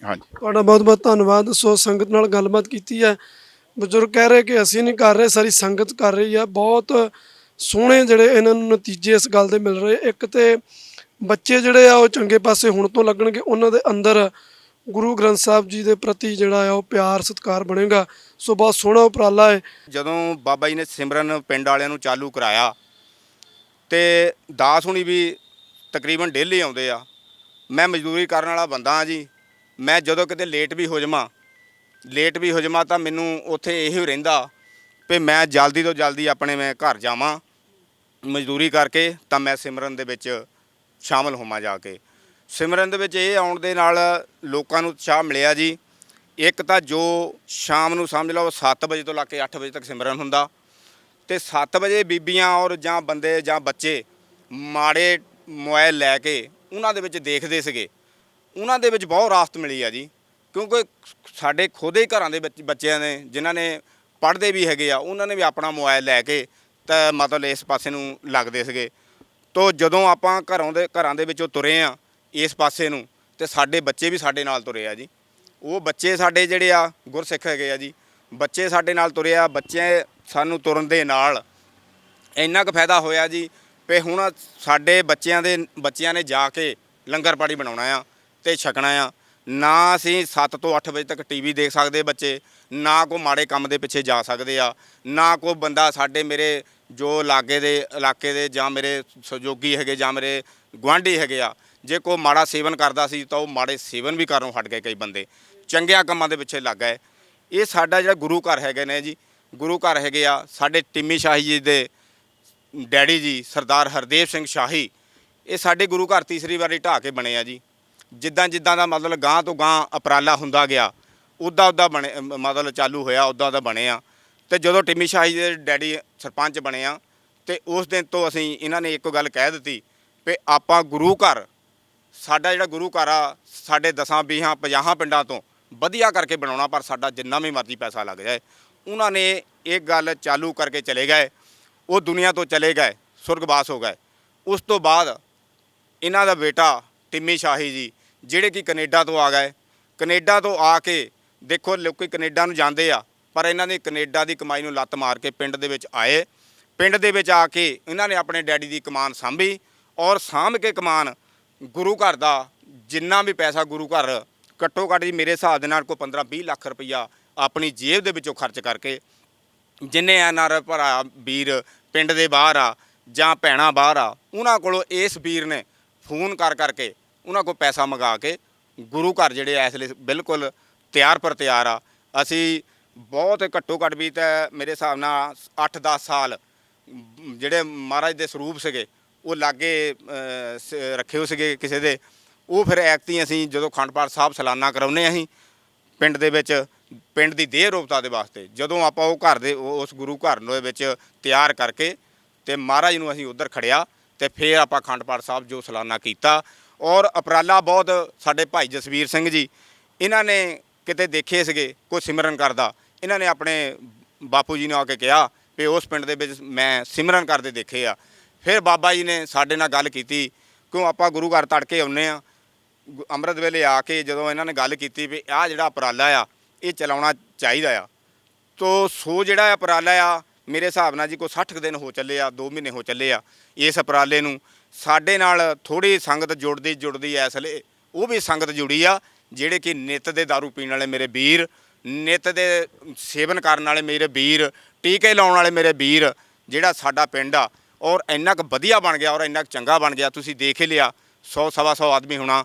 ਹਾਂਜੀ। ਤੁਹਾਡਾ ਬਹੁਤ ਬਹੁਤ ਧੰਨਵਾਦ। ਸੋ ਸੰਗਤ ਨਾਲ ਗੱਲਬਾਤ ਕੀਤੀ ਹੈ। ਬਜ਼ੁਰਗ ਕਹਿ ਰਹੇ ਕਿ ਅਸੀਂ ਨਹੀਂ ਕਰ ਰਹੇ, ਸਾਰੀ ਸੰਗਤ ਕਰ ਰਹੀ ਹੈ ਬਹੁਤ ਸੋਹਣੇ ਜਿਹੜੇ ਇਹਨਾਂ ਨੂੰ ਨਤੀਜੇ ਇਸ ਗੱਲ ਦੇ ਮਿਲ ਰਹੇ। ਇੱਕ ਤੇ ਬੱਚੇ ਜਿਹੜੇ ਆ ਉਹ ਚੰਗੇ ਪਾਸੇ ਹੁਣ ਤੋਂ ਲੱਗਣਗੇ, ਉਹਨਾਂ ਦੇ ਅੰਦਰ ਗੁਰੂ ਗ੍ਰੰਥ ਸਾਹਿਬ ਜੀ ਦੇ ਪ੍ਰਤੀ ਜਿਹੜਾ ਆ ਉਹ ਪਿਆਰ, ਸਤਿਕਾਰ ਬਣੇਗਾ। ਸੋ ਬਹੁਤ ਸੋਹਣਾ ਉਪਰਾਲਾ ਹੈ ਜਦੋਂ ਬਾਬਾ ਜੀ ਨੇ ਸਿਮਰਨ ਪਿੰਡ ਵਾਲਿਆਂ ਨੂੰ ਚਾਲੂ ਕਰਾਇਆ, ਤੇ ਦਾਸ ਹੁਣੀ ਵੀ ਤਕਰੀਬਨ ਡੇਲੀ ਆਉਂਦੇ ਆ, ਮੈਂ ਮਜ਼ਦੂਰੀ ਕਰਨ ਵਾਲਾ ਬੰਦਾ ਆ ਜੀ, ਮੈਂ ਜਦੋਂ ਕਿਤੇ ਲੇਟ ਵੀ ਹੋ ਜਾਵਾਂ, ਲੇਟ ਵੀ ਹੋ ਜਾਵਾਂ ਤਾਂ ਮੈਨੂੰ ਉੱਥੇ ਇਹੋ ਰਹਿੰਦਾ ਵੀ ਮੈਂ ਜਲਦੀ ਤੋਂ ਜਲਦੀ ਆਪਣੇ ਮੈਂ ਘਰ ਜਾਵਾਂ। ਮਜ਼ਦੂਰੀ ਕਰਕੇ ਤਾਂ ਮੈਂ ਸਿਮਰਨ ਦੇ ਵਿੱਚ ਸ਼ਾਮਲ ਹੋਵਾਂ ਜਾ ਕੇ। ਸਿਮਰਨ ਦੇ ਵਿੱਚ ਇਹ ਆਉਣ ਦੇ ਨਾਲ ਲੋਕਾਂ ਨੂੰ ਉਤਸ਼ਾਹ ਮਿਲਿਆ ਜੀ। ਇੱਕ ਤਾਂ ਜੋ ਸ਼ਾਮ ਨੂੰ ਸਮਝ ਲਓ 7 ਵਜੇ ਤੋਂ ਲੈ ਕੇ 8 ਵਜੇ ਤੱਕ ਸਿਮਰਨ ਹੁੰਦਾ ਤੇ 7 ਵਜੇ ਬੀਬੀਆਂ ਔਰ ਜਾਂ ਬੰਦੇ ਜਾਂ ਬੱਚੇ ਮਾੜੇ ਮੋਬਾਈਲ ਲੈ ਕੇ ਉਹਨਾਂ ਦੇ ਵਿੱਚ ਦੇਖਦੇ ਸੀਗੇ। ਉਹਨਾਂ ਦੇ ਵਿੱਚ ਬਹੁਤ ਰਾਹਤ ਮਿਲੀ ਆ ਜੀ। ਕਿਉਂਕਿ ਸਾਡੇ ਖੁਦ ਹੀ ਘਰਾਂ ਦੇ ਵਿੱਚ ਬੱਚਿਆਂ ਨੇ ਜਿਨ੍ਹਾਂ ਨੇ ਪੜ੍ਹਦੇ ਵੀ ਹੈਗੇ ਆ, ਉਹਨਾਂ ਨੇ ਵੀ ਆਪਣਾ ਮੋਬਾਈਲ ਲੈ ਕੇ ਤਾਂ ਮਤਲਬ ਇਸ ਪਾਸੇ ਨੂੰ ਲੱਗਦੇ ਸੀਗੇ। ਤੋ ਜਦੋਂ ਆਪਾਂ ਘਰੋਂ ਦੇ, ਘਰਾਂ ਦੇ ਵਿੱਚੋਂ ਤੁਰੇ ਆ ਇਸ ਪਾਸੇ ਨੂੰ, ਤੇ ਸਾਡੇ ਬੱਚੇ ਵੀ ਸਾਡੇ ਨਾਲ ਤੁਰੇ ਆ ਜੀ। ਉਹ ਬੱਚੇ ਸਾਡੇ ਜਿਹੜੇ ਆ, ਗੁਰਸਿੱਖ ਹੈਗੇ ਆ ਜੀ। ਬੱਚੇ ਸਾਡੇ ਨਾਲ ਤੁਰੇ ਆ, ਬੱਚੇ ਸਾਨੂੰ ਤੁਰਨ ਦੇ ਨਾਲ। ਇੰਨਾ ਕੁ ਫਾਇਦਾ ਹੋਇਆ ਜੀ ਵੀ ਹੁਣ ਸਾਡੇ ਬੱਚਿਆਂ ਦੇ, ਬੱਚਿਆਂ ਨੇ ਜਾ ਕੇ ਲੰਗਰ ਪਾਣੀ ਬਣਾਉਣਾ ਆ ਤੇ ਛਕਣਾ ਆ। ਨਾ ਅਸੀਂ 7 ਤੋਂ 8 ਵਜੇ ਤੱਕ ਟੀਵੀ ਦੇਖ ਸਕਦੇ ਬੱਚੇ, ਨਾ ਕੋ ਮਾੜੇ ਕੰਮ ਦੇ ਪਿੱਛੇ ਜਾ ਸਕਦੇ ਆ। ਨਾ ਕੋ ਬੰਦਾ ਸਾਡੇ ਮੇਰੇ ਜੋ ਲਾਗੇ ਦੇ ਇਲਾਕੇ ਦੇ ਜਾਂ ਮੇਰੇ ਸਹਿਯੋਗੀ ਹੈਗੇ ਜਾਂ ਮੇਰੇ ਗੁਆਂਢੀ ਹੈਗੇ ਆ, ਜੇ ਕੋਈ ਮਾੜਾ ਸੇਵਨ ਕਰਦਾ ਸੀ ਤਾਂ ਉਹ ਮਾੜੇ ਸੇਵਨ ਵੀ ਕਰਨੋਂ ਹਟ ਗਏ ਕਈ ਬੰਦੇ। ਚੰਗਿਆਂ ਕੰਮਾਂ ਦੇ ਪਿੱਛੇ ਲੱਗ ਗਏ। ਇਹ ਸਾਡਾ ਜਿਹੜਾ ਗੁਰੂ ਘਰ ਹੈਗੇ ਨੇ ਜੀ, ਗੁਰੂ ਘਰ ਹੈਗੇ ਆ, ਸਾਡੇ ਟਿੰਮੀ ਸ਼ਾਹੀ ਜੀ ਦੇ ਡੈਡੀ ਜੀ, ਸਰਦਾਰ ਹਰਦੇਵ ਸਿੰਘ ਸ਼ਾਹੀ, ਇਹ ਸਾਡੇ ਗੁਰੂ ਘਰ ਤੀਸਰੀ ਵਾਰੀ ਢਾਹ ਕੇ ਬਣੇ ਆ ਜੀ। ਜਿੱਦਾਂ ਜਿੱਦਾਂ ਦਾ ਮਤਲਬ ਗਾਂ ਤੋਂ ਗਾਂ ਅਪਰਾਲਾ ਹੁੰਦਾ ਗਿਆ ਉੱਦਾਂ ਉੱਦਾਂ ਬਣੇ ਮਤਲਬ ਚਾਲੂ ਹੋਇਆ, ਉੱਦਾਂ ਦਾ ਬਣੇ ਆ। ਤੇ ਜਦੋਂ ਟਿੰਮੀ ਸ਼ਾਹੀ ਦੇ ਡੈਡੀ ਸਰਪੰਚ ਬਣੇ ਆ, ਤੇ ਉਸ ਦਿਨ ਤੋਂ ਅਸੀਂ ਇਹਨਾਂ ਨੇ ਇੱਕ ਗੱਲ ਕਹਿ ਦਿੱਤੀ ਵੀ ਆਪਾਂ ਗੁਰੂ ਘਰ, ਸਾਡਾ ਜਿਹੜਾ ਗੁਰੂ ਘਰ ਆ, ਸਾਡੇ 10 20 50 ਪਿੰਡਾਂ ਤੋਂ ਵਧੀਆ ਕਰਕੇ ਬਣਾਉਣਾ, ਪਰ ਸਾਡਾ ਜਿੰਨਾ ਵੀ ਮਰਜ਼ੀ ਪੈਸਾ ਲੱਗ ਜਾਏ। ਉਹਨਾਂ ਨੇ ਇਹ ਗੱਲ ਚਾਲੂ ਕਰਕੇ ਚਲੇ ਗਏ। ਉਹ ਦੁਨੀਆ ਤੋਂ ਚਲੇ ਗਏ, ਸੁਰਗਵਾਸ ਹੋ ਗਏ। ਉਸ ਤੋਂ ਬਾਅਦ ਇਹਨਾਂ ਦਾ ਬੇਟਾ ਟਿੰਮੀ ਸ਼ਾਹੀ ਜੀ, ਜਿਹੜੇ ਕਿ ਕੈਨੇਡਾ ਤੋਂ ਆ ਗਏ। ਕੈਨੇਡਾ ਤੋਂ ਆ ਕੇ ਦੇਖੋ ਲੋਕੀ ਕੈਨੇਡਾ ਨੂੰ ਜਾਂਦੇ ਆ। ਪਰ ਇਹਨਾਂ ਨੇ ਕੈਨੇਡਾ ਦੀ ਕਮਾਈ ਨੂੰ ਲੱਤ ਮਾਰ ਕੇ ਪਿੰਡ ਦੇ ਵਿੱਚ ਆਏ। ਪਿੰਡ ਦੇ ਵਿੱਚ ਆ ਕੇ ਇਹਨਾਂ ਨੇ ਆਪਣੇ ਡੈਡੀ ਦੀ ਕਮਾਨ ਸਾਂਭੀ ਔਰ ਸਾਂਭ ਕੇ ਕਮਾਨ ਗੁਰੂ ਘਰ ਦਾ, ਜਿੰਨਾ ਵੀ ਪੈਸਾ ਗੁਰੂ ਘਰ ਘੱਟੋ ਘੱਟ ਜੀ ਮੇਰੇ ਹਿਸਾਬ ਦੇ ਨਾਲ ਕੋਈ 15 20 ਲੱਖ ਰੁਪਈਆ ਆਪਣੀ ਜੇਬ ਦੇ ਵਿੱਚੋਂ ਖਰਚ ਕਰਕੇ ਜਿੰਨੇ ਐਨਆਰ ਭਰਾ, ਵੀਰ ਪਿੰਡ ਦੇ ਬਾਹਰ ਆ ਜਾਂ ਭੈਣਾਂ ਬਾਹਰ ਆ, ਉਹਨਾਂ ਕੋਲੋਂ ਇਸ ਵੀਰ ਨੇ ਫੋਨ ਕਰ ਕਰਕੇ ਉਹਨਾਂ ਕੋਲ ਪੈਸਾ ਮੰਗਾ ਕੇ ਗੁਰੂ ਘਰ ਜਿਹੜੇ ਇਸ ਲਈ ਬਿਲਕੁਲ ਤਿਆਰ ਪਰ ਤਿਆਰ ਆ। ਅਸੀਂ ਬਹੁਤ ਘੱਟੋ ਘੱਟ ਵੀ ਤਾਂ ਮੇਰੇ ਹਿਸਾਬ ਨਾਲ 8-10 ਸਾਲ ਜਿਹੜੇ ਮਹਾਰਾਜ ਦੇ ਸਰੂਪ ਸੀਗੇ, ਉਹ ਲਾਗੇ ਰੱਖੇ ਹੋ ਸੀਗੇ ਕਿਸੇ ਦੇ। ਉਹ ਫਿਰ ਐਕਤੀ ਅਸੀਂ ਜਦੋਂ ਅਖੰਡ ਪਾਠ ਸਾਹਿਬ ਸਲਾਨਾ ਕਰਾਉਨੇ ਅਸੀਂ, ਪਿੰਡ ਦੇ ਵਿੱਚ, ਪਿੰਡ ਦੀ ਦੇਹ ਰੂਪਤਾ ਦੇ ਵਾਸਤੇ, ਜਦੋਂ ਆਪਾਂ ਉਹ ਘਰ ਦੇ ਉਸ ਗੁਰੂ ਘਰ ਨੂੰ ਵਿੱਚ ਤਿਆਰ ਕਰਕੇ ਤੇ ਮਹਾਰਾਜ ਨੂੰ ਅਸੀਂ ਉਧਰ ਖੜਿਆ ਤੇ ਫਿਰ ਆਪਾਂ ਅਖੰਡ ਪਾਠ ਸਾਹਿਬ ਜੋ ਸਲਾਨਾ ਕੀਤਾ। ਔਰ ਅਪਰਾਲਾ ਬਹੁਤ ਸਾਡੇ ਭਾਈ ਜਸਵੀਰ ਸਿੰਘ ਜੀ, ਇਹਨਾਂ ਨੇ ਕਿਤੇ ਦੇਖੇ ਸੀਗੇ ਕੋਈ ਸਿਮਰਨ ਕਰਦਾ। ਇਹਨਾਂ ਨੇ ਆਪਣੇ ਬਾਪੂ ਜੀ ਨੂੰ ਆ ਕੇ ਕਿਹਾ ਵੀ ਉਸ ਪਿੰਡ ਦੇ ਵਿੱਚ ਮੈਂ ਸਿਮਰਨ ਕਰਦੇ ਦੇਖੇ ਆ। ਫਿਰ ਬਾਬਾ ਜੀ ਨੇ ਸਾਡੇ ਨਾਲ ਗੱਲ ਕੀਤੀ, ਕਿਉਂ ਆਪਾਂ ਗੁਰੂ ਘਰ ਤੜਕੇ ਆਉਨੇ ਆ ਗੁ- ਅੰਮ੍ਰਿਤ ਵੇਲੇ ਆ ਕੇ ਜਦੋਂ ਇਹਨਾਂ ਨੇ ਗੱਲ ਕੀਤੀ ਵੀ ਆਹ ਜਿਹੜਾ ਉਪਰਾਲਾ ਆ, ਇਹ ਚਲਾਉਣਾ ਚਾਹੀਦਾ ਆ। ਤੋ ਸੋ ਜਿਹੜਾ ਉਪਰਾਲਾ ਆ, ਮੇਰੇ ਹਿਸਾਬ ਨਾਲ ਜੀ ਕੋਈ 60 ਕੁ ਦਿਨ ਹੋ ਚੱਲੇ ਆ 2 ਮਹੀਨੇ ਹੋ ਚੱਲੇ ਆ ਇਸ ਉਪਰਾਲੇ ਨੂੰ। ਸਾਡੇ ਨਾਲ ਥੋੜੀ ਸੰਗਤ ਜੁੜਦੀ ਜੁੜਦੀ ਐ ਇਸ ਲਈ ਉਹ ਵੀ ਸੰਗਤ ਜੁੜੀ ਆ, ਜਿਹੜੇ ਕਿ ਨਿਤ ਦੇ दारू ਪੀਣ ਵਾਲੇ ਮੇਰੇ ਵੀਰ ਨਿਤ ਦੇ ਸੇਵਨ ਕਰਨ ਵਾਲੇ ਮੇਰੇ ਵੀਰ, ਟੀਕੇ ਲਾਉਣ ਵਾਲੇ ਮੇਰੇ ਵੀਰ, ਜਿਹੜਾ ਸਾਡਾ ਪਿੰਡ ਆ, ਔਰ ਇੰਨਾ ਕੁ ਵਧੀਆ ਬਣ ਗਿਆ ਔਰ ਇੰਨਾ ਕੁ ਚੰਗਾ ਬਣ ਗਿਆ, ਤੁਸੀਂ ਦੇਖ ਹੀ ਲਿਆ 100 ਸਵਾ 100 ਆਦਮੀ ਹੋਣਾ,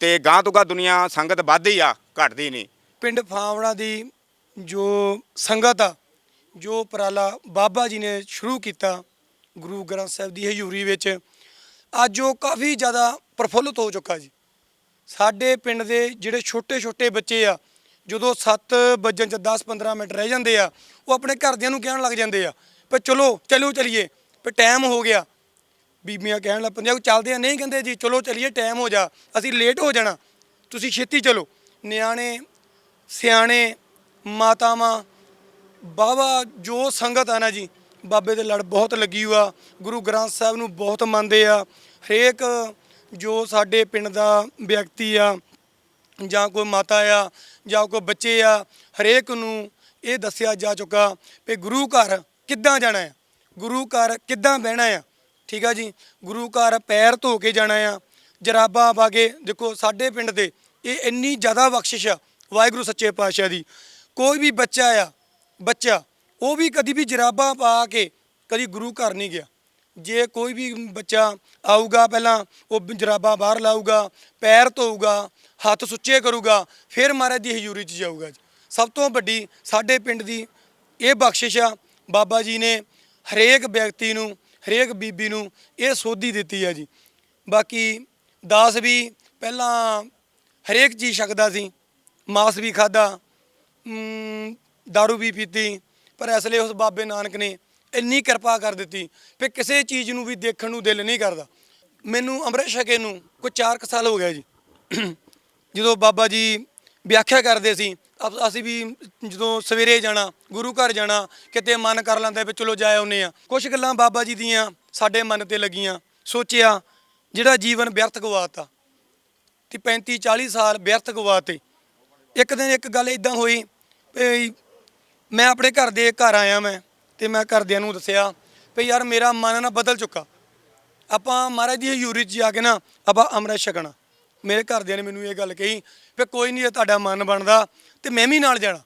ਤੇ ਗਾਂ ਤੋਂ ਗਾਂ ਦੁਨੀਆ ਸੰਗਤ ਵੱਧਦੀ ਆ, ਘਟਦੀ ਨਹੀਂ। ਪਿੰਡ ਫਾਵੜਾ ਦੀ ਜੋ ਸੰਗਤ ਆ, ਜੋ ਉਪਰਾਲਾ ਬਾਬਾ ਜੀ ਨੇ ਸ਼ੁਰੂ ਕੀਤਾ, ਗੁਰੂ ਗ੍ਰੰਥ ਸਾਹਿਬ ਦੀ ਹਜ਼ੂਰੀ ਵਿੱਚ, ਅੱਜ ਉਹ ਕਾਫੀ ਜ਼ਿਆਦਾ ਪ੍ਰਫੁੱਲਤ ਹੋ ਚੁੱਕਾ ਜੀ। ਸਾਡੇ ਪਿੰਡ ਦੇ ਜਿਹੜੇ ਛੋਟੇ ਛੋਟੇ ਬੱਚੇ ਆ ਜਦੋਂ 7 ਵਜਣ ਚ 10 15 ਮਿੰਟ ਰਹਿ ਜਾਂਦੇ ਆ, ਉਹ ਆਪਣੇ ਘਰਦਿਆਂ ਨੂੰ ਕਹਿਣ ਲੱਗ ਜਾਂਦੇ ਆ ਪਰ ਚਲੋ ਚਲੋ ਚਲੀਏ। ਪਰ ਟਾਈਮ ਹੋ ਗਿਆ। ਬੀਬੀਆਂ ਕਹਿਣ ਲੱਗ ਪੈਂਦੀਆਂ ਚੱਲਦੇ ਆ, ਨਹੀਂ ਕਹਿੰਦੇ ਜੀ, ਚਲੋ ਚਲੀਏ ਟਾਈਮ ਹੋ ਜਾ, ਅਸੀਂ ਲੇਟ ਹੋ ਜਾਣਾ, ਤੁਸੀਂ ਛੇਤੀ ਚਲੋ। ਨਿਆਣੇ, ਸਿਆਣੇ, ਮਾਤਾਵਾਂ ਬਾਬਾ ਜੋ ਸੰਗਤ ਆ ਨਾ ਜੀ, ਬਾਬੇ ਦੇ ਲੜ ਬਹੁਤ ਲੱਗੀ ਹੋਆ, ਗੁਰੂ ਗ੍ਰੰਥ ਸਾਹਿਬ ਨੂੰ ਬਹੁਤ ਮੰਨਦੇ ਆ। ਹਰੇਕ ਜੋ ਸਾਡੇ ਪਿੰਡ ਦਾ ਵਿਅਕਤੀ ਆ ਜਾਂ ਕੋਈ ਮਾਤਾ ਆ ਜਾਂ ਕੋਈ ਬੱਚੇ ਆ, ਹਰੇਕ ਨੂੰ ਇਹ ਦੱਸਿਆ ਜਾ ਚੁੱਕਾ ਵੀ ਗੁਰੂ ਘਰ ਕਿੱਦਾਂ ਜਾਣਾ ਆ ਗੁਰੂ ਘਰ ਕਿੱਦਾਂ ਬਹਿਣਾ ਆ ਠੀਕ ਆ ਜੀ? ਗੁਰੂ ਘਰ ਪੈਰ ਧੋ ਕੇ ਜਾਣਾ ਆ। ਜਰਾਬਾਂ ਪਾ ਕੇ, ਦੇਖੋ ਸਾਡੇ ਪਿੰਡ ਦੇ ਇਹ ਇੰਨੀ ਜ਼ਿਆਦਾ ਬਖਸ਼ਿਸ਼ ਆ ਵਾਹਿਗੁਰੂ ਸੱਚੇ ਪਾਤਸ਼ਾਹ ਦੀ। ਕੋਈ ਵੀ ਬੱਚਾ ਆ, ਬੱਚਾ, ਉਹ ਵੀ ਕਦੀ ਵੀ ਜਰਾਬਾਂ ਪਾ ਕੇ ਕਦੀ ਗੁਰੂ ਘਰ ਨਹੀਂ ਗਿਆ। ਜੇ ਕੋਈ ਵੀ ਬੱਚਾ ਆਊਗਾ ਪਹਿਲਾਂ, ਉਹ ਜਰਾਬਾਂ ਬਾਹਰ ਲਾਊਗਾ, ਪੈਰ ਧੋਊਗਾ, ਹੱਥ ਸੁੱਚੇ ਕਰੂਗਾ, ਫਿਰ ਮਹਾਰਾਜ ਦੀ ਹਜ਼ੂਰੀ 'ਚ ਜਾਊਗਾ ਸਭ ਤੋਂ ਵੱਡੀ ਸਾਡੇ ਪਿੰਡ ਦੀ ਇਹ ਬਖਸ਼ਿਸ਼ ਆ, ਬਾਬਾ ਜੀ ਨੇ ਹਰੇਕ ਵਿਅਕਤੀ ਨੂੰ, ਹਰੇਕ ਬੀਬੀ ਨੂੰ ਇਹ ਸੋਧੀ ਦਿੱਤੀ ਆ ਜੀ। ਬਾਕੀ ਦਾਸ ਵੀ ਪਹਿਲਾਂ ਹਰੇਕ ਚੀਜ਼ ਛਕਦਾ ਸੀ, ਮਾਸ ਵੀ ਖਾਦਾ ਦਾਰੂ ਵੀ ਪੀਤੀ, ਪਰ ਇਸ ਲਈ ਉਸ ਬਾਬੇ ਨਾਨਕ ਨੇ ਇੰਨੀ ਕਿਰਪਾ ਕਰ ਦਿੱਤੀ ਕਿ ਕਿਸੇ ਚੀਜ਼ ਨੂੰ ਵੀ ਦੇਖਣ ਨੂੰ ਦਿਲ ਨਹੀਂ ਕਰਦਾ। ਮੈਨੂੰ ਅੰਮ੍ਰਿਤ ਛਕੇ ਨੂੰ ਕੋਈ 4 ਸਾਲ ਹੋ ਗਿਆ ਜੀ। ਜਦੋਂ ਬਾਬਾ ਜੀ ਵਿਆਖਿਆ ਕਰਦੇ ਸੀ, ਅਸੀਂ ਵੀ ਜਦੋਂ ਸਵੇਰੇ ਜਾਣਾ, ਗੁਰੂ ਘਰ ਜਾਣਾ, ਕਿਤੇ ਮਨ ਕਰ ਲੈਂਦਾ ਵੀ ਚਲੋ ਜਾ ਆਉਨੇ ਆ ਕੁਝ ਗੱਲਾਂ ਬਾਬਾ ਜੀ ਦੀਆਂ ਸਾਡੇ ਮਨ ਤੇ ਲੱਗੀਆਂ। ਸੋਚਿਆ ਜਿਹੜਾ ਜੀਵਨ ਵਿਅਰਥ ਗਵਾਤਾ। ਤੇ 35 40 ਸਾਲ ਵਿਅਰਥ ਗਵਾਤੇ। ਇੱਕ ਦਿਨ ਇੱਕ ਗੱਲ ਇਦਾਂ ਹੋਈ ਵੀ ਮੈਂ ਆਪਣੇ ਘਰ ਦੇ ਘਰ ਆਇਆ ਮੈਂ। ਤੇ ਮੈਂ ਘਰਦਿਆਂ ਨੂੰ ਦੱਸਿਆ ਵੀ ਯਾਰ ਮੇਰਾ ਮਨ ਨਾ ਬਦਲ ਚੁੱਕਾ। ਆਪਾਂ ਮਹਾਰਾਜ ਦੀ ਹਜ਼ੂਰੀ 'ਚ ਜਾ ਕੇ ਨਾ ਆਪਾਂ ਅੰਮ੍ਰਿਤ ਛਕਣਾ। ਮੇਰੇ ਘਰਦਿਆਂ ਨੇ ਮੈਨੂੰ ਇਹ ਗੱਲ ਕਹੀ ਵੀ ਕੋਈ ਨਹੀਂ ਜੇ ਤੁਹਾਡਾ ਮਨ ਬਣਦਾ ਤੇ ਮੈਂ ਵੀ ਨਾਲ ਜਾਣਾ।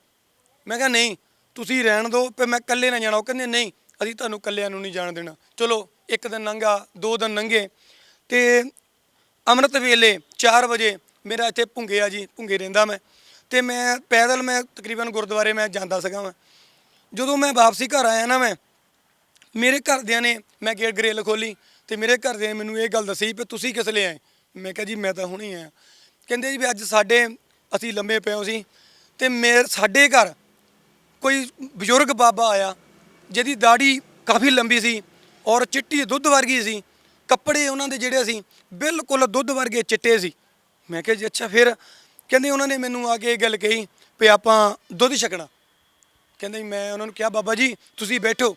ਮੈਂ ਕਿਹਾ ਨਹੀਂ, ਤੁਸੀਂ ਰਹਿਣ ਦਿਓ ਵੀ ਮੈਂ ਇਕੱਲੇ ਨਾ ਜਾਣਾ। ਉਹ ਕਹਿੰਦੇ ਨਹੀਂ, ਅਸੀਂ ਤੁਹਾਨੂੰ ਇਕੱਲਿਆਂ ਨੂੰ ਨਹੀਂ ਜਾਣ ਦੇਣਾ। ਚਲੋ, ਇੱਕ ਦਿਨ ਲੰਘਾ, ਦੋ ਦਿਨ ਲੰਘੇ ਤੇ ਅੰਮ੍ਰਿਤ ਵੇਲੇ 4 ਵਜੇ ਮੇਰਾ ਇੱਥੇ ਭੁੰਗੇ ਆ ਜੀ, ਭੁੰਗੇ ਰਹਿੰਦਾ ਮੈਂ ਤੇ ਮੈਂ ਪੈਦਲ ਮੈਂ ਤਕਰੀਬਨ ਗੁਰਦੁਆਰੇ ਮੈਂ ਜਾਂਦਾ ਸੀਗਾ ਮੈਂ। ਜਦੋਂ ਮੈਂ ਵਾਪਸੀ ਘਰ ਆਇਆ ਨਾ ਮੈਂ, ਮੇਰੇ ਘਰਦਿਆਂ ਨੇ ਮੈਂ ਗੇਟ ਗਰੇਲ ਖੋਲੀ ਤੇ ਮੇਰੇ ਘਰਦਿਆਂ ਨੇ ਮੈਨੂੰ ਇਹ ਗੱਲ ਦੱਸੀ ਵੀ ਤੁਸੀਂ ਕਿਸ ਲਈ ਆਏ? ਮੈਂ ਕਿਹਾ ਜੀ ਮੈਂ ਤਾਂ ਹੁਣੇ ਆਇਆ। ਕਹਿੰਦੇ ਜੀ ਵੀ ਅੱਜ ਸਾਡੇ, ਅਸੀਂ ਲੰਮੇ ਪਏ ਸੀ ਤੇ ਮੇਰੇ, ਸਾਡੇ ਘਰ ਕੋਈ ਬਜ਼ੁਰਗ ਬਾਬਾ ਆਇਆ ਜਿਹਦੀ ਦਾੜੀ ਕਾਫੀ ਲੰਬੀ ਸੀ ਔਰ ਚਿੱਟੀ ਦੁੱਧ ਵਰਗੀ ਸੀ। ਕੱਪੜੇ ਉਹਨਾਂ ਦੇ ਜਿਹੜੇ ਸੀ ਬਿਲਕੁਲ ਦੁੱਧ ਵਰਗੇ ਚਿੱਟੇ ਸੀ। ਮੈਂ ਕਿਹਾ ਜੀ ਅੱਛਾ, ਫਿਰ ਕਹਿੰਦੇ ਉਹਨਾਂ ਨੇ ਮੈਨੂੰ ਆ ਕੇ ਇਹ ਗੱਲ ਕਹੀ ਵੀ ਆਪਾਂ ਦੁੱਧ ਛਕਣਾ। ਕਹਿੰਦੇ ਜੀ, ਮੈਂ ਉਹਨਾਂ ਨੂੰ ਕਿਹਾ, ਬਾਬਾ ਜੀ, ਤੁਸੀਂ ਬੈਠੋ।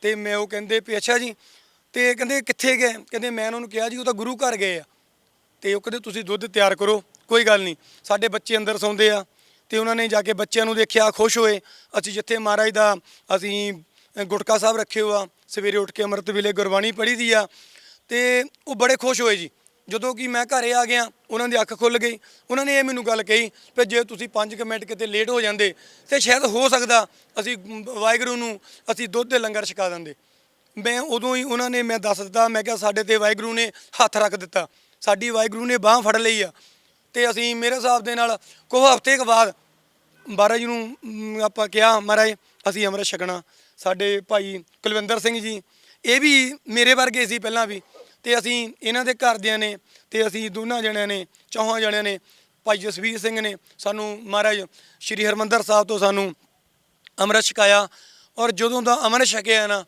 ਤੇ ਮੈਂ ਉਹ ਕਹਿੰਦੇ ਵੀ, ਅੱਛਾ ਜੀ। ਤੇ ਕਹਿੰਦੇ, ਕਿੱਥੇ ਗਏ? ਕਹਿੰਦੇ, ਮੈਂ ਉਹਨਾਂ ਨੂੰ ਕਿਹਾ ਜੀ, ਉਹ ਤਾਂ ਗੁਰੂ ਘਰ ਗਏ ਆ। ਤੇ ਉਹ ਕਹਿੰਦੇ, ਤੁਸੀਂ ਦੁੱਧ ਤਿਆਰ ਕਰੋ, ਕੋਈ ਗੱਲ ਨਹੀਂ। ਸਾਡੇ ਬੱਚੇ ਅੰਦਰ ਸੌਂਦੇ ਆ। ਤੇ ਉਹਨਾਂ ਨੇ ਜਾ ਕੇ ਬੱਚਿਆਂ ਨੂੰ ਦੇਖਿਆ, ਖੁਸ਼ ਹੋਏ। ਅਸੀਂ ਜਿੱਥੇ ਮਹਾਰਾਜ ਦਾ, ਅਸੀਂ ਗੁਟਕਾ ਸਾਹਿਬ ਰੱਖਿਓ ਆ ਸਵੇਰੇ ਉੱਠ ਕੇ ਅੰਮ੍ਰਿਤ ਵੇਲੇ ਗੁਰਬਾਣੀ ਪੜ੍ਹੀ ਦੀ ਆ। ਤੇ ਉਹ ਬੜੇ ਖੁਸ਼ ਹੋਏ ਜੀ। ਜਦੋਂ ਕਿ ਮੈਂ ਘਰੇ ਆ ਗਿਆ, ਉਹਨਾਂ ਦੀ ਅੱਖ ਖੁੱਲ ਗਈ। ਉਹਨਾਂ ਨੇ ਇਹ ਮੈਨੂੰ ਗੱਲ ਕਹੀ ਕਿ ਜੇ ਤੁਸੀਂ 5 ਮਿੰਟ ਕਿਤੇ ਲੇਟ ਹੋ ਜਾਂਦੇ, ਤੇ ਸ਼ਾਇਦ ਹੋ ਸਕਦਾ ਅਸੀਂ ਵਾਹਿਗੁਰੂ ਨੂੰ ਅਸੀਂ ਦੁੱਧ ਦੇ ਲੰਗਰ ਛਕਾ ਦਿੰਦੇ। ਮੈਂ ਉਦੋਂ ਹੀ ਉਹਨਾਂ ਨੇ ਮੈਂ ਦੱਸ ਦਿੱਤਾ, ਮੈਂ ਕਿਹਾ ਸਾਡੇ ਤੇ ਵਾਹਿਗੁਰੂ ਨੇ ਹੱਥ ਰੱਖ ਦਿੱਤਾ। ਸਾਡੀ ਵਾਹਿਗੁਰੂ ਨੇ ਬਾਹ ਫੜ ਲਈ ਆ। ਤੇ ਅਸੀਂ ਮੇਰੇ ਹਿਸਾਬ ਦੇ ਨਾਲ ਕੋ ਹਫ਼ਤੇ ਕੁ ਬਾਅਦ ਮਹਾਰਾਜ ਨੂੰ ਆਪਾਂ ਕਿਹਾ, ਮਹਾਰਾਜ, ਅਸੀਂ ਅੰਮ੍ਰਿਤ ਛਕਣਾ। ਸਾਡੇ ਭਾਈ ਕੁਲਵਿੰਦਰ ਸਿੰਘ ਜੀ, ਇਹ ਵੀ ਮੇਰੇ ਵਰਗੇ ਸੀ ਪਹਿਲਾਂ ਵੀ। ਤੇ ਅਸੀਂ ਇਹਨਾਂ ਦੇ ਘਰਦਿਆਂ ਨੇ ਤੇ ਅਸੀਂ ਦੋਨਾਂ ਜਣਿਆਂ ਨੇ, ਚੌਹਾਂ ਜਣਿਆਂ ਨੇ, ਭਾਈ ਜਸਵੀਰ ਸਿੰਘ ਨੇ ਸਾਨੂੰ ਮਹਾਰਾਜ ਸ਼੍ਰੀ ਹਰਮੰਦਰ ਸਾਹਿਬ ਤੋਂ ਸਾਨੂੰ ਅੰਮ੍ਰਿਤ ਛਕਾਇਆ ਔਰ ਜਦੋਂ ਦਾ ਅੰਮ੍ਰਿਤ ਛਕਿਆ ਨਾ,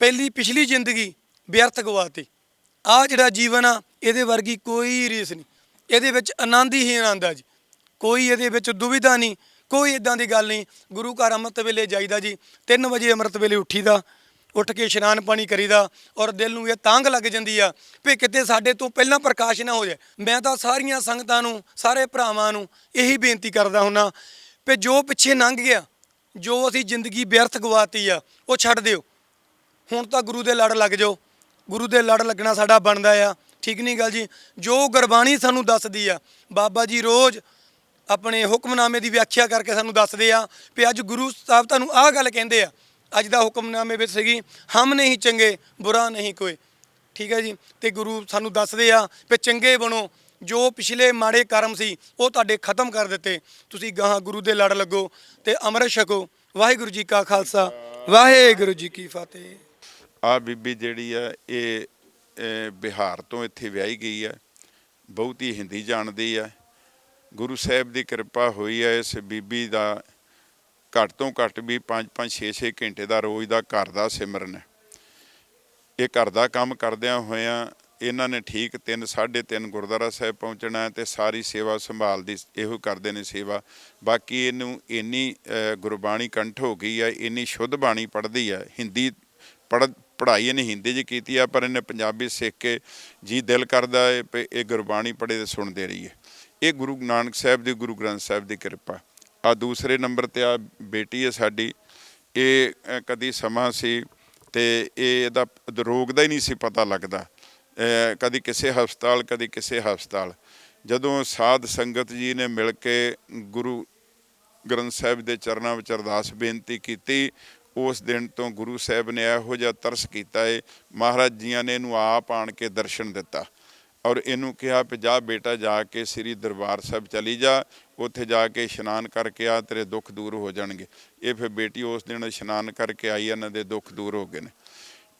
ਪਹਿਲੀ ਪਿਛਲੀ ਜ਼ਿੰਦਗੀ ਵਿਅਰਥ ਗਵਾਤੀ। ਆ ਜਿਹੜਾ ਜੀਵਨ ਆ, ਇਹਦੇ ਵਰਗੀ ਕੋਈ ਰੀਸ ਨਹੀਂ। ਇਹਦੇ ਵਿੱਚ ਆਨੰਦ ਹੀ ਆਨੰਦ ਆ ਜੀ। ਕੋਈ ਇਹਦੇ ਵਿੱਚ ਦੁਵਿਧਾ ਨਹੀਂ, ਕੋਈ ਇਦਾਂ ਦੀ ਗੱਲ ਨਹੀਂ। ਗੁਰੂ ਘਰ ਅੰਮ੍ਰਿਤ ਵੇਲੇ ਜਾਈਦਾ ਜੀ 3 ਵਜੇ ਅੰਮ੍ਰਿਤ ਵੇਲੇ ਉੱਠੀਦਾ ਉੱਠ ਕੇ ਇਸ਼ਨਾਨ ਪਾਣੀ ਕਰੀਦਾ ਔਰ ਦਿਲ ਨੂੰ ਇਹ ਤਾਂਗ ਲੱਗ ਜਾਂਦੀ ਆ ਵੀ ਕਿਤੇ ਸਾਡੇ ਤੋਂ ਪਹਿਲਾਂ ਪ੍ਰਕਾਸ਼ ਨਾ ਹੋ ਜਾਏ। ਮੈਂ ਤਾਂ ਸਾਰੀਆਂ ਸੰਗਤਾਂ ਨੂੰ, ਸਾਰੇ ਭਰਾਵਾਂ ਨੂੰ ਇਹੀ ਬੇਨਤੀ ਕਰਦਾ ਹੁੰਨਾ ਵੀ ਜੋ ਪਿੱਛੇ ਲੰਘ ਗਿਆ, ਜੋ ਅਸੀਂ ਜ਼ਿੰਦਗੀ ਵਿਅਰਥ ਗਵਾਤੀ ਆ, ਉਹ ਛੱਡ ਦਿਓ। ਹੁਣ ਤਾਂ ਗੁਰੂ ਦੇ ਲੜ ਲੱਗ ਜਾਓ। ਗੁਰੂ ਦੇ ਲੜ ਲੱਗਣਾ ਸਾਡਾ ਬਣਦਾ ਆ। ਠੀਕ ਨਹੀਂ ਗੱਲ ਜੀ? ਜੋ ਗੁਰਬਾਣੀ ਸਾਨੂੰ ਦੱਸਦੀ ਆ, ਬਾਬਾ ਜੀ ਰੋਜ਼ ਆਪਣੇ ਹੁਕਮਨਾਮੇ ਦੀ ਵਿਆਖਿਆ ਕਰਕੇ ਸਾਨੂੰ ਦੱਸਦੇ ਆ ਵੀ ਅੱਜ ਗੁਰੂ ਸਾਹਿਬ ਤੁਹਾਨੂੰ ਆਹ ਗੱਲ ਕਹਿੰਦੇ ਆ ਅੱਜ ਦਾ ਹੁਕਮਨਾਮੇ ਵਿੱਚ ਸੀਗੀ, ਹਮ ਨਹੀਂ ਚੰਗੇ, ਬੁਰਾ ਨਹੀਂ ਕੋਈ। ਠੀਕ ਹੈ ਜੀ? ਤੇ ਗੁਰੂ ਸਾਨੂੰ ਦੱਸਦੇ ਆ ਵੀ ਚੰਗੇ ਬਣੋ। ਜੋ ਪਿਛਲੇ ਮਾੜੇ ਕਰਮ ਸੀ, ਉਹ ਤੁਹਾਡੇ ਖਤਮ ਕਰ ਦਿੱਤੇ। ਤੁਸੀਂ ਗਾਹਾਂ ਗੁਰੂ ਦੇ ਲੜ ਲੱਗੋ ਤੇ ਅੰਮ੍ਰਿਤ ਛਕੋ। ਵਾਹਿਗੁਰੂ ਜੀ ਕਾ ਖਾਲਸਾ। ਵਾਹਿਗੁਰੂ ਜੀ ਕੀ ਫਤਿਹ। ਆ ਬੀਬੀ ਜਿਹੜੀ ਆ, ਇਹ ਬਿਹਾਰ ਤੋਂ ਇੱਥੇ ਵਿਆਹੀ ਗਈ ਹੈ ਬਹੁਤੀ ਹਿੰਦੀ ਜਾਣਦੀ ਹੈ ਗੁਰੂ ਸਾਹਿਬ ਦੀ ਕਿਰਪਾ ਹੋਈ ਹੈ ਇਸ ਬੀਬੀ ਦਾ ਘੱਟ ਤੋਂ ਘੱਟ ਵੀ 5-5 6-6 ਘੰਟੇ ਦਾ ਰੋਜ਼ ਦਾ ਘਰ ਦਾ ਸਿਮਰਨ ਹੈ। ਇਹ ਘਰ ਦਾ ਕੰਮ ਕਰਦਿਆਂ ਹੋਇਆਂ ਇਹਨਾਂ ਨੇ ਠੀਕ 3 3.5 ਗੁਰਦੁਆਰਾ ਸਾਹਿਬ ਪਹੁੰਚਣਾ ਹੈ ਤੇ ਸਾਰੀ ਸੇਵਾ ਸੰਭਾਲ ਦੀ ਇਹੋ ਕਰਦੇ ਨੇ ਸੇਵਾ। ਬਾਕੀ ਇਹਨੂੰ ਇੰਨੀ ਗੁਰਬਾਣੀ ਕੰਠ ਹੋ ਗਈ ਹੈ, ਇੰਨੀ ਸ਼ੁੱਧ ਬਾਣੀ ਪੜ੍ਹਦੀ ਹੈ, ਹਿੰਦੀ ਪੜ੍ਹ, ਪੜ੍ਹਾਈ ਇਹਨੇ ਹਿੰਦੀ 'ਚ ਕੀਤੀ ਆ, ਪਰ ਇਹਨੇ ਪੰਜਾਬੀ ਸਿੱਖ ਕੇ ਜੀ ਦਿਲ ਕਰਦਾ ਹੈ ਵੀ ਇਹ ਗੁਰਬਾਣੀ ਪੜ੍ਹੇ ਤੇ ਸੁਣਦੇ ਰਹੀਏ। ਇਹ ਗੁਰੂ ਨਾਨਕ ਸਾਹਿਬ ਦੀ, ਗੁਰੂ ਗ੍ਰੰਥ ਸਾਹਿਬ ਦੀ ਕਿਰਪਾ। ਆ ਦੂਸਰੇ ਨੰਬਰ ਤੇ ਆ ਬੇਟੀ ਹੈ ਸਾਡੀ। ਇਹ ਕਦੀ ਸਮਾਂ ਸੀ ਤੇ ਇਹ ਇਹਦਾ ਰੋਗ ਦਾ ਹੀ ਨਹੀਂ ਸੀ ਪਤਾ ਲੱਗਦਾ। ਕਦੀ ਕਿਸੇ ਹਸਪਤਾਲ, ਕਦੀ ਕਿਸੇ ਹਸਪਤਾਲ। ਜਦੋਂ ਸਾਧ ਸੰਗਤ ਜੀ ਨੇ ਮਿਲ ਕੇ ਗੁਰੂ ਗ੍ਰੰਥ ਸਾਹਿਬ ਦੇ ਚਰਨਾਂ ਵਿੱਚ ਅਰਦਾਸ ਬੇਨਤੀ ਕੀਤੀ, ਉਸ ਦਿਨ ਤੋਂ ਗੁਰੂ ਸਾਹਿਬ ਨੇ ਇਹੋ ਜਿਹਾ ਤਰਸ ਕੀਤਾ ਏ, ਮਹਾਰਾਜ ਜੀਆਂ ਨੇ ਇਹਨੂੰ ਆਪ ਆਣ ਕੇ ਦਰਸ਼ਨ ਦਿੱਤਾ। ਔਰ ਇਹਨੂੰ ਕਿਹਾ ਵੀ ਜਾ ਬੇਟਾ, ਜਾ ਕੇ ਸ੍ਰੀ ਦਰਬਾਰ ਸਾਹਿਬ ਚਲੀ ਜਾ ਉੱਥੇ ਜਾ ਕੇ ਇਸ਼ਨਾਨ ਕਰਕੇ ਆ, ਤੇਰੇ ਦੁੱਖ ਦੂਰ ਹੋ ਜਾਣਗੇ। ਇਹ ਫਿਰ ਬੇਟੀ ਉਸ ਦਿਨ ਇਸ਼ਨਾਨ ਕਰਕੇ ਆਈ, ਇਹਨਾਂ ਦੇ ਦੁੱਖ ਦੂਰ ਹੋ ਗਏ ਨੇ।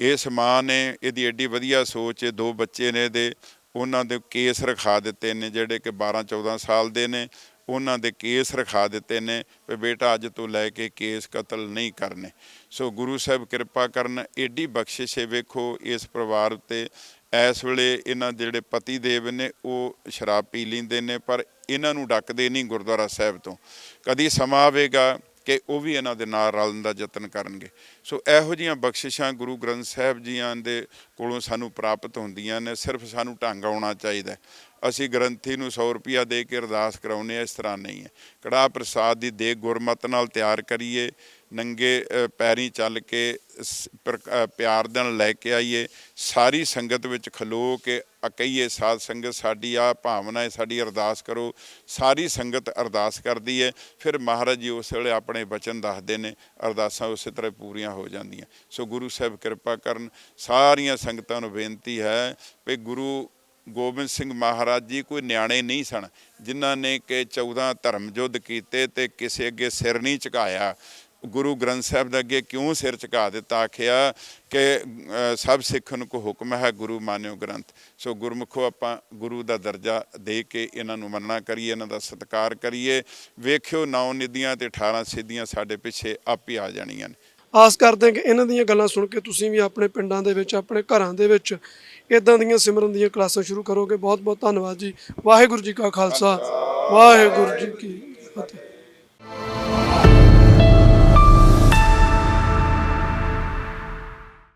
ਇਸ ਮਾਂ ਨੇ ਇਹਦੀ ਐਡੀ ਵਧੀਆ ਸੋਚ ਹੈ ਦੋ ਬੱਚੇ ਨੇ ਇਹਦੇ, ਉਹਨਾਂ ਦੇ ਕੇਸ ਰਖਾ ਦਿੱਤੇ ਨੇ, ਜਿਹੜੇ ਕਿ 12 14 ਸਾਲ ਦੇ ਨੇ, ਉਹਨਾਂ ਦੇ ਕੇਸ ਰਖਾ ਦਿੱਤੇ ਨੇ ਵੀ ਬੇਟਾ ਅੱਜ ਤੋਂ ਲੈ ਕੇ ਕੇਸ ਕਤਲ ਨਹੀਂ ਕਰਨੇ। ਸੋ ਗੁਰੂ ਸਾਹਿਬ ਕਿਰਪਾ ਕਰਨ, ਏਡੀ ਬਖਸ਼ਿਸ਼ ਹੈ, ਵੇਖੋ ਇਸ ਪਰਿਵਾਰ ਉੱਤੇ। ਇਸ ਵੇਲੇ ਇਹਨਾਂ ਜਿਹੜੇ ਪਤੀ ਦੇਵ ਨੇ, ਉਹ ਸ਼ਰਾਬ ਪੀ ਲੈਂਦੇ ਨੇ, ਪਰ ਇਹਨਾਂ ਨੂੰ ਡੱਕਦੇ ਨਹੀਂ ਗੁਰਦੁਆਰਾ ਸਾਹਿਬ ਤੋਂ। ਕਦੀ ਸਮਾਂ ਆਵੇਗਾ ਕਿ ਉਹ ਵੀ ਇਹਨਾਂ ਦੇ ਨਾਲ ਰਲਣ ਦਾ ਯਤਨ ਕਰਨਗੇ। ਸੋ ਇਹੋ ਜੀਆਂ ਬਖਸ਼ਿਸ਼ਾਂ ਗੁਰੂ ਗ੍ਰੰਥ ਸਾਹਿਬ ਜੀਆਂ ਦੇ ਕੋਲੋਂ ਸਾਨੂੰ ਪ੍ਰਾਪਤ ਹੁੰਦੀਆਂ ਨੇ, ਸਿਰਫ ਸਾਨੂੰ ਢੰਗ ਆਉਣਾ ਚਾਹੀਦਾ ਅਸੀਂ ਗ੍ਰੰਥੀ ਨੂੰ 100 ਰੁਪਿਆ ਦੇ ਕੇ ਅਰਦਾਸ ਕਰਾਉਨੇ ਆ ਇਸ ਤਰ੍ਹਾਂ ਨਹੀਂ ਹੈ। ਕੜਾਹ ਪ੍ਰਸਾਦ ਦੀ ਦੇ ਗੁਰਮਤ ਨਾਲ ਤਿਆਰ ਕਰੀਏ ਨੰਗੇ ਪੈਰੀ ਚੱਲ ਕੇ ਸ- ਪਰ- ਪਿਆਰ ਦੇ ਨਾਲ ਲੈ ਕੇ ਆਈਏ। ਸਾਰੀ ਸੰਗਤ ਵਿੱਚ ਖਲੋ ਕੇ ਅ ਸਾਧ ਸੰਗਤ, ਸਾਡੀ ਆ ਭਾਵਨਾ ਹੈ, ਸਾਡੀ ਅਰਦਾਸ ਕਰੋ। ਸਾਰੀ ਸੰਗਤ ਅਰਦਾਸ ਕਰਦੀ ਹੈ। ਫਿਰ ਮਹਾਰਾਜ ਜੀ ਉਸ ਵੇਲੇ ਆਪਣੇ ਬਚਨ ਦੱਸਦੇ ਨੇ, ਅਰਦਾਸਾਂ ਉਸੇ ਤਰ੍ਹਾਂ ਪੂਰੀਆਂ ਹੋ ਜਾਂਦੀਆਂ। ਸੋ ਗੁਰੂ ਸਾਹਿਬ ਕਿਰਪਾ ਕਰਨ, ਸਾਰੀਆਂ ਸੰਗਤਾਂ ਨੂੰ ਬੇਨਤੀ ਹੈ ਵੀ ਗੁਰੂ ਗੋਬਿੰਦ ਸਿੰਘ ਮਹਾਰਾਜ ਜੀ ਕੋਈ ਨਿਆਣੇ ਨਹੀਂ ਸਨ, ਜਿਨ੍ਹਾਂ ਨੇ ਕਿ 14 ਧਰਮ ਯੁੱਧ ਕੀਤੇ ਤੇ ਕਿਸੇ ਅੱਗੇ ਸਿਰ ਨਹੀਂ ਝੁਕਾਇਆ। ਗੁਰੂ ਗ੍ਰੰਥ ਸਾਹਿਬ ਦੇ ਅੱਗੇ ਕਿਉਂ ਸਿਰ ਝੁਕਾ ਦਿੱਤਾ? ਆਖਿਆ ਕਿ ਸਭ ਸਿੱਖਨ ਕੋ ਹੁਕਮ ਹੈ ਗੁਰੂ ਮਾਨਿਓ ਗ੍ਰੰਥ। ਸੋ ਗੁਰਮੁਖੋ ਆਪਾਂ ਗੁਰੂ ਦਾ ਦਰਜਾ ਦੇ ਕੇ ਇਹਨਾਂ ਨੂੰ ਮੰਨਣਾ ਕਰੀਏ ਇਹਨਾਂ ਦਾ ਸਤਿਕਾਰ ਕਰੀਏ। ਵੇਖਿਓ ਨੌ ਨਿਧੀਆਂ ਤੇ 18 ਸਿੱਧੀਆਂ ਸਾਡੇ ਪਿੱਛੇ ਆਪ ਹੀ ਆ ਜਾਣੀਆਂ ਨੇ। ਆਸ ਕਰਦੇ ਹਾਂ ਕਿ ਇਹਨਾਂ ਦੀਆਂ ਗੱਲਾਂ ਸੁਣ ਕੇ ਤੁਸੀਂ ਵੀ ਆਪਣੇ ਪਿੰਡਾਂ ਦੇ ਵਿੱਚ ਆਪਣੇ ਘਰਾਂ ਦੇ ਵਿੱਚ ਇਦਾਂ ਦੀਆਂ ਸਿਮਰਨ ਦੀਆਂ ਕਲਾਸਾਂ ਸ਼ੁਰੂ ਕਰੋਗੇ। ਬਹੁਤ ਬਹੁਤ ਧੰਨਵਾਦ ਜੀ। ਵਾਹਿਗੁਰੂ ਜੀ ਕਾ ਖਾਲਸਾ। ਵਾਹਿਗੁਰੂ ਜੀ ਕੀ ਫਤਿਹ।